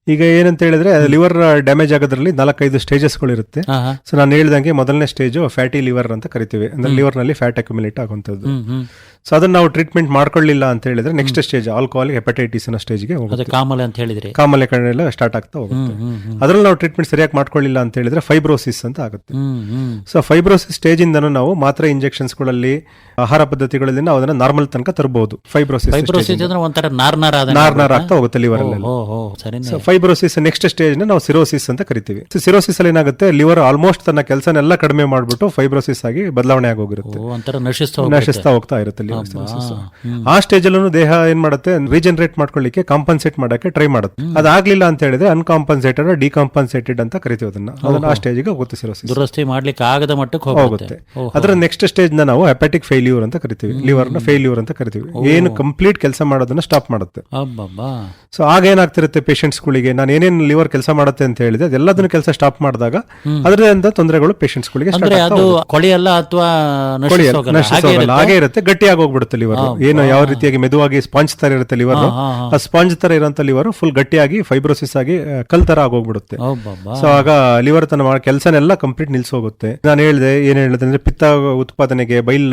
ಈಗ ಏನಂತ ಹೇಳಿದ್ರೆ ಲಿವರ್ ಡ್ಯಾಮೇಜ್ ಆಗೋದ್ರಲ್ಲಿ ನಾಲ್ಕೈದು ಸ್ಟೇಜಸ್ಗಳು ಇರುತ್ತೆ. ಸೊ ನಾನು ಹೇಳ್ದಂಗೆ ಮೊದಲನೇ ಸ್ಟೇಜ್ ಫ್ಯಾಟಿ ಲಿವರ್ ಅಂತ ಕರಿತೀವಿ. ಅಂದ್ರೆ ಲಿವರ್ನಲ್ಲಿ ಫ್ಯಾಟ್ ಅಕ್ಯುಮಿಲೇಟ್ ಆಗುವಂಥದ್ದು. ಸೊ ಅದನ್ನ ನಾವು ಟ್ರೀಟ್ಮೆಂಟ್ ಮಾಡ್ಕೊಳ್ಳಿಲ್ಲ ಅಂತ ಹೇಳಿದ್ರೆ ನೆಕ್ಸ್ಟ್ ಸ್ಟೇಜ್ ಆಲ್ಕೋಹಾಲಿಕ್ ಹೆಪಟೈಟಿಸ್ ಅನ್ನೋ ಸ್ಟೇಜ್ಗೆ ಹೋಗುತ್ತೆ. ಕಾಮಲೆ ಅಂತ ಹೇಳಿದ್ರೆ. ಕಾಮಲೆ ಕಣ್ಣೆಲ್ಲ ಸ್ಟಾರ್ಟ್ ಆಗ್ತಾ ಹೋಗುತ್ತೆ. ಅದ್ರಲ್ಲಿ ನಾವು ಟ್ರೀಟ್ಮೆಂಟ್ ಸರಿಯಾಗಿ ಮಾಡ್ಕೊಳ್ಳಿಲ್ಲ ಅಂತ ಹೇಳಿದ್ರೆ ಫೈಬ್ರೋಸಿಸ್ ಅಂತ ಆಗುತ್ತೆ. ಸೊ ಫೈಬ್ರೋಸಿಸ್ ಸ್ಟೇಜ್ ಇಂದ ನಾವು ಮಾತ್ರ ಇಂಜೆಕ್ಷನ್ಸ್ಗಳಲ್ಲಿ ಆಹಾರ ಪದ್ಧತಿಗಳಲ್ಲಿ ನಾವು ಅದನ್ನ ನಾರ್ಮಲ್ ತನಕ ತರಬಹುದು ಫೈಬ್ರೋಸಿಸ್ ನಾರ್ನಾರ್ ಆಗ್ತಾ ಹೋಗುತ್ತೆ ಲಿವರ್ ಅಲ್ಲಿ ಫೈಬ್ರೋಸಿಸ್ ನೆಕ್ಸ್ಟ್ ಸ್ಟೇಜ್ನ ನಾವು ಸಿರೋಸಿಸ್ ಅಂತ ಕರಿತೀವಿ. ಸಿರೋಸಿಸ್ ಅಲ್ಲಿ ಏನಾಗುತ್ತೆ ಲಿವರ್ ಆಲ್ಮೋಸ್ಟ್ ತನ್ನ ಕೆಲಸನೆಲ್ಲ ಕಡಿಮೆ ಮಾಡ್ಬಿಟ್ಟು ಫೈಬ್ರೋಸಿಸ್ ಆಗಿ ಬದಲಾವಣೆ ಆಗೋಗಿರುತ್ತೆ. ನಶಿಸ್ತಾ ಹೋಗ್ತಾ ಇರುತ್ತೆ. ಆ ಸ್ಟೇಜ್ ಅಲ್ಲೂ ದೇಹ ಏನ್ ಮಾಡುತ್ತೆ? ರೀಜನರೇಟ್ ಮಾಡ್ಕೊಳ್ಳಿಕ್ಕೆ ಕಾಂಪನ್ಸೇಟ್ ಮಾಡಕ್ಕೆ ಟ್ರೈ ಮಾಡುತ್ತೆ. ಅದಾಗ್ಲಿಲ್ಲ ಅಂತ ಹೇಳಿದ್ರೆ ಅನ್ಕಾಂಪನ್ಸೇಟೆಡ್ ಡಿಕಾಂಪನ್ಸೇಟೆಡ್ ಅಂತ ಕರಿತೀವಿ ಅದನ್ನ. ಅದನ್ನ ಆ ಸ್ಟೇಜ್ಗೆ ಹೋಗುತ್ತೆ ಸಿರೋಸಿಸ್ ದುರಸ್ತಿ ಮಾಡ್ಲಿಕ್ಕೆ ಆಗದ ಮಟ್ಟಕ್ಕೆ ಹೋಗುತ್ತೆ. ಅದರ ನೆಕ್ಸ್ಟ್ ಸ್ಟೇಜ್ನ ನಾವು ಹೆಪಾಟಿಕ್ ಫೇಲ್ಯೂರ್ ಅಂತ ಕರಿತೀವಿ. ಲಿವರ್ನ ಫೇಲ್ಯೂರ್ ಅಂತ ಕರಿತೀವಿ. ಏನು ಕಂಪ್ಲೀಟ್ ಕೆಲಸ ಮಾಡೋದನ್ನ ಸ್ಟಾಪ್ ಮಾಡುತ್ತೆ. ಸೊ ಆಗ ಏನಾಗ್ತಿರುತ್ತೆ ಪೇಷಂಟ್ಸ್ ಗಳಿಗೆ ನಾನು ಏನೇನು ಲಿವರ್ ಕೆಲಸ ಮಾಡುತ್ತೆ ಅಂತ ಹೇಳಿದೆ. ಅದೆಲ್ಲದನ್ನು ಕೆಲಸ ಸ್ಟಾಪ್ ಮಾಡಿದಾಗ ಅದರಿಂದ ತೊಂದರೆಗಳು ಪೇಷಂಟ್ಸ್ ಗಳಿಗೆ ಹಾಗೆ ಇರುತ್ತೆ. ಗಟ್ಟಿಯಾಗಿ ಹೋಗ್ಬಿಡುತ್ತೆ ಲಿವರ್ ಏನು ಯಾವ ರೀತಿಯಾಗಿ ಮೆದುವಾಗಿ ಸ್ಪಾಂಜ್ ತರ ಇರುತ್ತೆ ಲಿವರ್. ಆ ಸ್ಪಾಂಜ್ ತರ ಇರೋಂಥ ಲಿವರ್ ಫುಲ್ ಗಟ್ಟಿಯಾಗಿ ಫೈಬ್ರೋಸಿಸ್ ಆಗಿ ಕಲ್ ತರ ಆಗೋಗ್ಬಿಡುತ್ತೆ. ಸೊ ಆಗ ಲಿವರ್ ತನ್ನ ಕೆಲಸನೆಲ್ಲ ಕಂಪ್ಲೀಟ್ ನಿಲ್ಸೋಗುತ್ತೆ. ನಾನು ಹೇಳಿದೆ ಏನ್ ಹೇಳಿದೆ ಅಂದ್ರೆ ಪಿತ್ತ ಉತ್ಪಾದನೆಗೆ ಬೈಲ್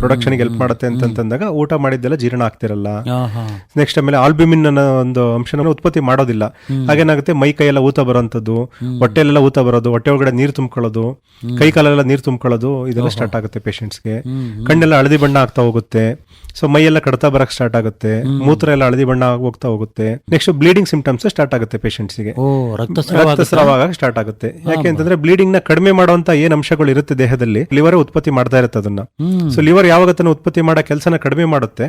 ಪ್ರೊಡಕ್ಷನ್ ಹೆಲ್ಪ್ ಮಾಡುತ್ತೆ ಅಂತಂದಾಗ ಊಟ ಮಾಡಿದ್ದೆಲ್ಲ ಜೀರ್ಣ ಆಗ್ತಿರಲ್ಲ. ನೆಕ್ಸ್ಟ್ ಆಮೇಲೆ ಆಲ್ಬ್ಯೂಮಿನ್ ಅನ್ನೋ ಒಂದು ಅಂಶನ ಉತ್ಪತ್ತಿ ಮಾಡೋದಿಲ್ಲ. ಹಾಗೇನಾಗುತ್ತೆ ಮೈ ಕೈ ಎಲ್ಲ ಊತ ಬರೋಂಥದ್ದು ಹೊಟ್ಟೆಲೆಲ್ಲ ಊತ ಬರೋದು ಹೊಟ್ಟೆ ಒಳಗಡೆ ನೀರು ತುಂಬ್ಕೊಳ್ಳೋದು ಕೈ ಕಾಲೆಲ್ಲ ನೀರು ತುಂಬ್ಕೊಳ್ಳೋದು ಇದೆಲ್ಲ ಸ್ಟಾರ್ಟ್ ಆಗುತ್ತೆ ಪೇಷಂಟ್ಸ್ಗೆ ಕಣ್ಣೆಲ್ಲ ಹಳದಿ ಬಣ್ಣ ಆಗ್ತಾ ಹೋಗುತ್ತೆ. ಸೊ ಮೈಯೆಲ್ಲ ಕಡ್ತಾ ಬರಕ್ ಸ್ಟಾರ್ಟ್ ಆಗುತ್ತೆ. ಮೂತ್ರ ಎಲ್ಲ ಹಳದಿ ಬಣ್ಣ ಹೋಗ್ತಾ ಹೋಗುತ್ತೆ. ನೆಕ್ಸ್ಟ್ ಬ್ಲೀಡಿಂಗ್ ಸಿಂಪ್ಟಮ್ಸ್ ಸ್ಟಾರ್ಟ್ ಆಗುತ್ತೆ ಪೇಷಂಟ್ಸ್ಗೆ ರಕ್ತಸ್ರಾವ ಆಗ ಆಗಕ್ಕೆ ಸ್ಟಾರ್ಟ್ ಆಗುತ್ತೆ. ಯಾಕೆ ಅಂತಂದ್ರೆ ಬ್ಲೀಡಿಂಗ್ನ ಕಡಿಮೆ ಮಾಡುವಂತ ಏನ್ ಅಂಶಗಳು ಇರುತ್ತೆ ದೇಹದಲ್ಲಿ? ಲಿವರ್ ಉತ್ಪತ್ತಿ ಮಾಡ್ತಾ ಇರುತ್ತೆ ಅದನ್ನ. ಸೊ ಲಿವರ್ ಯಾವಾಗ ತನ್ನ ಉತ್ಪತ್ತಿ ಮಾಡೋ ಕೆಲಸನ ಕಡಿಮೆ ಮಾಡುತ್ತೆ.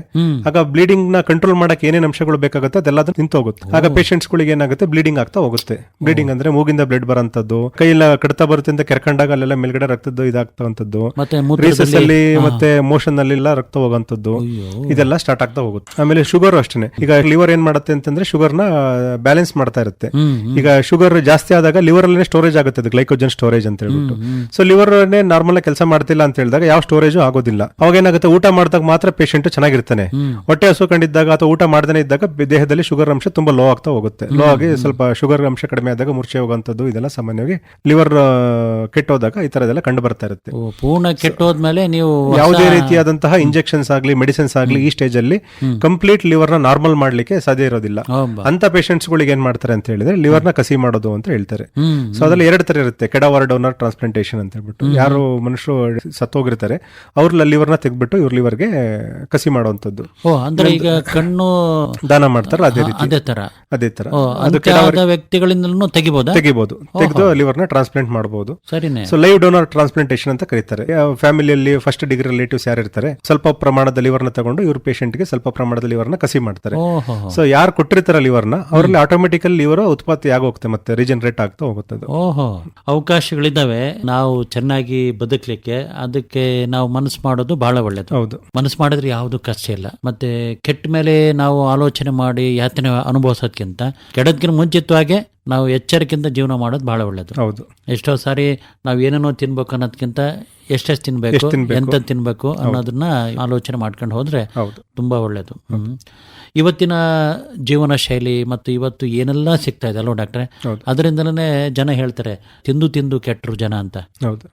ಆಗ ಬ್ಲೀಡಿಂಗ್ನ ಕಂಟ್ರೋಲ್ ಮಾಡಕ್ ಏನೇನ್ ಅಂಶಗಳು ಬೇಕಾಗುತ್ತೆ ಅದೆಲ್ಲ ನಿಂತು ಹೋಗುತ್ತೆ. ಆಗ ಪೇಷಂಟ್ಸ್ ಗಳಿಗೆ ಏನಾಗುತ್ತೆ? ಬ್ಲೀಡಿಂಗ್ ಆಗ್ತಾ ಹೋಗುತ್ತೆ. ಬ್ಲೀಡಿಂಗ್ ಅಂದ್ರೆ ಮೂಗಿಂದ ಬ್ಲಡ್ ಬರಂತದ್ದು ಕೈಯೆಲ್ಲ ಕಡ್ತಾ ಬರುತ್ತೆ ಅಂತ ಕೆರ್ಕೊಂಡಾಗ ಅಲ್ಲೆಲ್ಲ ಮೇಲ್ಗಡೆ ರಕ್ತದ್ದು ಇದಾಗ್ತಾವಂತದ್ದು ಮತ್ತೆ ಮೋಷನ್ ಅಲ್ಲಿ ಎಲ್ಲ ರಕ್ತ ಹೋಗೋಂಥದ್ದು. ಹೋಗುವಂಥದ್ದು ಇದೆಲ್ಲ ಸ್ಟಾರ್ಟ್ ಆಗ್ತಾ ಹೋಗುತ್ತೆ. ಆಮೇಲೆ ಶುಗರ್ ಅಷ್ಟೇ ಈಗ ಲಿವರ್ ಏನ್ ಮಾಡುತ್ತೆ ಅಂತಂದ್ರೆ ಶುಗರ್ನ ಬ್ಯಾಲೆನ್ಸ್ ಮಾಡ್ತಾ ಇರುತ್ತೆ. ಈಗ ಶುಗರ್ ಜಾಸ್ತಿ ಆದಾಗ ಲಿವರ್ ಅಲ್ಲೇ ಸ್ಟೋರೇಜ್ ಆಗುತ್ತೆ ಗ್ಲೈಕೋಜನ್ ಸ್ಟೋರೇಜ್ ಅಂತ ಹೇಳ್ಬಿಟ್ಟು. ಸೊ ಲಿವರ್ ನಾರ್ಮಲ್ ಕೆಲಸ ಮಾಡ್ತಿಲ್ಲ ಅಂತ ಹೇಳಿದಾಗ ಯಾವ ಸ್ಟೋರೇಜು ಆಗೋದಿಲ್ಲ. ಅವಾಗ ಏನಾಗುತ್ತೆ ಊಟ ಮಾಡಿದಾಗ ಮಾತ್ರ ಪೇಷಂಟ್ ಚೆನ್ನಾಗಿರ್ತಾನೆ. ಹೊಟ್ಟೆ ಹಸು ಕಂಡಿದ್ದಾಗ ಅಥವಾ ಊಟ ಮಾಡದೇ ಇದ್ದಾಗ ದೇಹದಲ್ಲಿ ಶುಗರ್ ಅಂಶ ತುಂಬಾ ಲೋ ಆಗ್ತಾ ಹೋಗುತ್ತೆ. ಲೋ ಆಗಿ ಸ್ವಲ್ಪ ಶುಗರ್ ಅಂಶ ಕಡಿಮೆ ಆದಾಗ ಮುರ್ಚೆ ಹೋಗುವಂಥದ್ದು ಇದೆಲ್ಲ ಸಾಮಾನ್ಯವಾಗಿ ಲಿವರ್ ಕೆಟ್ಟೋದಾಗ ಈ ತರದೆಲ್ಲ ಕಂಡು ಬರ್ತಾ ಇರುತ್ತೆ. ಪೂರ್ಣ ಕೆಟ್ಟೋದ್ಮೇಲೆ ನೀವು ಯಾವುದೇ ರೀತಿಯಾದಂತಹ ಇಂಜೆಕ್ಷನ್ಸ್ ಆಗಲಿ ಮೆಡಿಸಿನ್ಸ್ ಆಗಲಿ ಈ ಸ್ಟೇಜ್ ಅಲ್ಲಿ ಕಂಪ್ಲೀಟ್ ಲಿವರ್ನ ನಾರ್ಮಲ್ ಮಾಡ್ಲಿಕ್ಕೆ ಸಾಧ್ಯ ಇರೋದಿಲ್ಲ. ಅಂತ ಪೇಷಂಟ್ಸ್ ಗಳಿಗೆ ಏನ್ ಮಾಡ್ತಾರೆ ಅಂತ ಹೇಳಿದ್ರೆ ಲಿವರ್ನ ಕಸಿ ಮಾಡೋದು ಅಂತ ಹೇಳ್ತಾರೆ. ಸೊ ಅದ್ರಲ್ಲಿ ಎರಡು ತರ ಇರುತ್ತೆ ಕೆಡವರ್ ಡೋನರ್ ಟ್ರಾನ್ಸ್ಪ್ಲಾಂಟೇಷನ್ ಅಂತ ಹೇಳ್ಬಿಟ್ಟು. ಯಾರು ಮನುಷ್ಯರು ಸತ್ತೋಗಿರ್ತಾರೆ ಅವ್ರ ಲಿವರ್ನ ತೆಗೆದ್ಬಿಟ್ಟು ಇವ್ರ ಲಿವರ್ಗೆ ಕಸಿ ಮಾಡುವಂತದ್ದು ಓ ಅಂದ್ರೆ ಈಗ ಕಣ್ಣು ದಾನ ಮಾಡ್ತಾರೆ ಅದೇ ರೀತಿ. ಅದೇ ತರ. ಅದೇ ತರ. ಅದು ವ್ಯಕ್ತಿಗಳಿಂದಲೂ ತೆಗಿಬಹುದು ತೆಗಿಬಹುದು ತೆಗೆದು ಲಿವರ್ನ ಟ್ರಾನ್ಸ್ಪ್ಲಾಂಟ್ ಮಾಡಬಹುದು ಸರಿನೇ. ಸೊ ಲೈವ್ ಡೋನರ್ ಟ್ರಾನ್ಸ್ಪ್ಲಾಂಟೇಷನ್ ಅಂತ ಕರೀತಾರೆ. ಫ್ಯಾಮಿಲಿಯಲ್ಲಿ ಫಸ್ಟ್ ಡಿಗ್ರಿ ರಿಲೇಟಿವ್ಸ್ ಯಾರು ಇರ್ತಾರೆ ಸ್ವಲ್ಪ ಪ್ರಮಾಣದ ಲಿವರ್ನ ತಗೊಂಡು ಇವ್ರ ಪೇಷಂಟ್ಗೆ ಸ್ವಲ್ಪ ಪ್ರಮಾಣದ ಲಿವರ್ನ ಕಸಿ ಮಾಡ್ತಾರೆ. ಓಹೋ. ಸೊ ಯಾರು ಕೊಟ್ಟಿರ್ತಾರ ಲಿವರ್ನ ಅವರಲ್ಲಿ ಆಟೋಮೆಟಿಕಲ್ ಲಿವರ್ ಉತ್ಪತ್ತಿ ಆಗೋಗುತ್ತೆ ಮತ್ತೆ ರೀಜನರೇಟ್ ಆಗ್ತಾ ಹೋಗುತ್ತೆ ಓಹೋ. ಅವಕಾಶಗಳಿದ್ದಾವೆ ನಾವು ಚೆನ್ನಾಗಿ ಬದುಕಲಿಕ್ಕೆ ಅದಕ್ಕೆ ನಾವು ಮನಸ್ಸು ಮಾಡೋದು ಬಹಳ ಒಳ್ಳೇದು. ಹೌದು. ಮನಸ್ಸು ಮಾಡಿದ್ರೆ ಯಾವುದು ಕಷ್ಟ ಇಲ್ಲ. ಮತ್ತೆ ಕೆಟ್ಟ ಮೇಲೆ ನಾವು ಆಲೋಚನೆ ಮಾಡಿ ಯಾತನೆ ಅನುಭವಿಸೋದ್ಕಿಂತ ಕೆಡದ್ಕಿಂತ ಮುಂಚಿತವಾಗಿ ನಾವು ಎಚ್ಚರಿಕೆಯಿಂದ ಜೀವನ ಮಾಡೋದು ಬಹಳ ಒಳ್ಳೇದು. ಹೌದು. ಎಷ್ಟೋ ಸಾರಿ ನಾವು ಏನೇನೋ ತಿನ್ಬೇಕು ಅನ್ನೋದ್ಕಿಂತ ಎಷ್ಟೆಷ್ಟು ತಿನ್ಬೇಕು? ಎಂತ ತಿನ್ಬೇಕು ಅನ್ನೋದನ್ನ ಆಲೋಚನೆ ಮಾಡ್ಕೊಂಡು ಹೋದ್ರೆ ಹೌದು ತುಂಬಾ ಒಳ್ಳೇದು. ಇವತ್ತಿನ ಜೀವನ ಶೈಲಿ ಮತ್ತು ಇವತ್ತು ಏನೆಲ್ಲ ಸಿಗ್ತಾ ಇದೆ ಅಲ್ವ ಡಾಕ್ಟ್ರೆ. ಅದರಿಂದಲೇ ಜನ ಹೇಳ್ತಾರೆ ತಿಂದು ತಿಂದು ಕೆಟ್ಟರು ಜನ ಅಂತ.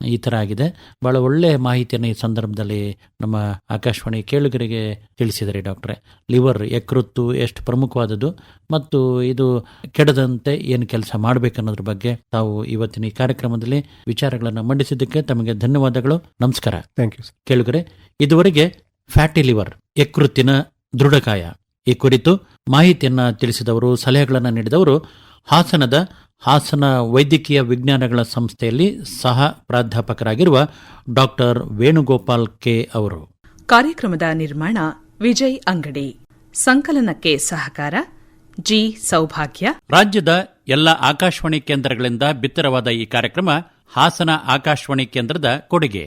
ಈ ಥರ ಆಗಿದೆ. ಬಹಳ ಒಳ್ಳೆಯ ಮಾಹಿತಿಯನ್ನು ಈ ಸಂದರ್ಭದಲ್ಲಿ ನಮ್ಮ ಆಕಾಶವಾಣಿ ಕೇಳುಗರಿಗೆ ತಿಳಿಸಿದರೆ ಡಾಕ್ಟ್ರೆ. ಲಿವರ್ ಯಕೃತ್ತು ಎಷ್ಟು ಪ್ರಮುಖವಾದದ್ದು ಮತ್ತು ಇದು ಕೆಡದಂತೆ ಏನು ಕೆಲಸ ಮಾಡಬೇಕನ್ನೋದ್ರ ಬಗ್ಗೆ ತಾವು ಇವತ್ತಿನ ಈ ಕಾರ್ಯಕ್ರಮದಲ್ಲಿ ವಿಚಾರಗಳನ್ನು ಮಂಡಿಸಿದ್ದಕ್ಕೆ ತಮಗೆ ಧನ್ಯವಾದಗಳು. ನಮಸ್ಕಾರ. ಥ್ಯಾಂಕ್ ಯು ಕೇಳುಗರೆ ಇದುವರೆಗೆ ಫ್ಯಾಟಿ ಲಿವರ್ ಯಕೃತ್ತಿನ ದೃಢಕಾಯ ಈ ಕುರಿತು ಮಾಹಿತಿಯನ್ನು ತಿಳಿಸಿದವರು ಸಲಹೆಗಳನ್ನು ನೀಡಿದವರು ಹಾಸನದ ಹಾಸನ ವೈದ್ಯಕೀಯ ವಿಜ್ಞಾನಗಳ ಸಂಸ್ಥೆಯಲ್ಲಿ ಸಹ ಪ್ರಾಧ್ಯಾಪಕರಾಗಿರುವ ಡಾಕ್ಟರ್ ವೇಣುಗೋಪಾಲ್ ಕೆ ಅವರು. ಕಾರ್ಯಕ್ರಮದ ನಿರ್ಮಾಣ ವಿಜಯ್ ಅಂಗಡಿ. ಸಂಕಲನಕ್ಕೆ ಸಹಕಾರ ಜಿ ಸೌಭಾಗ್ಯ. ರಾಜ್ಯದ ಎಲ್ಲ ಆಕಾಶವಾಣಿ ಕೇಂದ್ರಗಳಿಂದ ಬಿತ್ತರವಾದ ಈ ಕಾರ್ಯಕ್ರಮ ಹಾಸನ ಆಕಾಶವಾಣಿ ಕೇಂದ್ರದ ಕೊಡುಗೆ.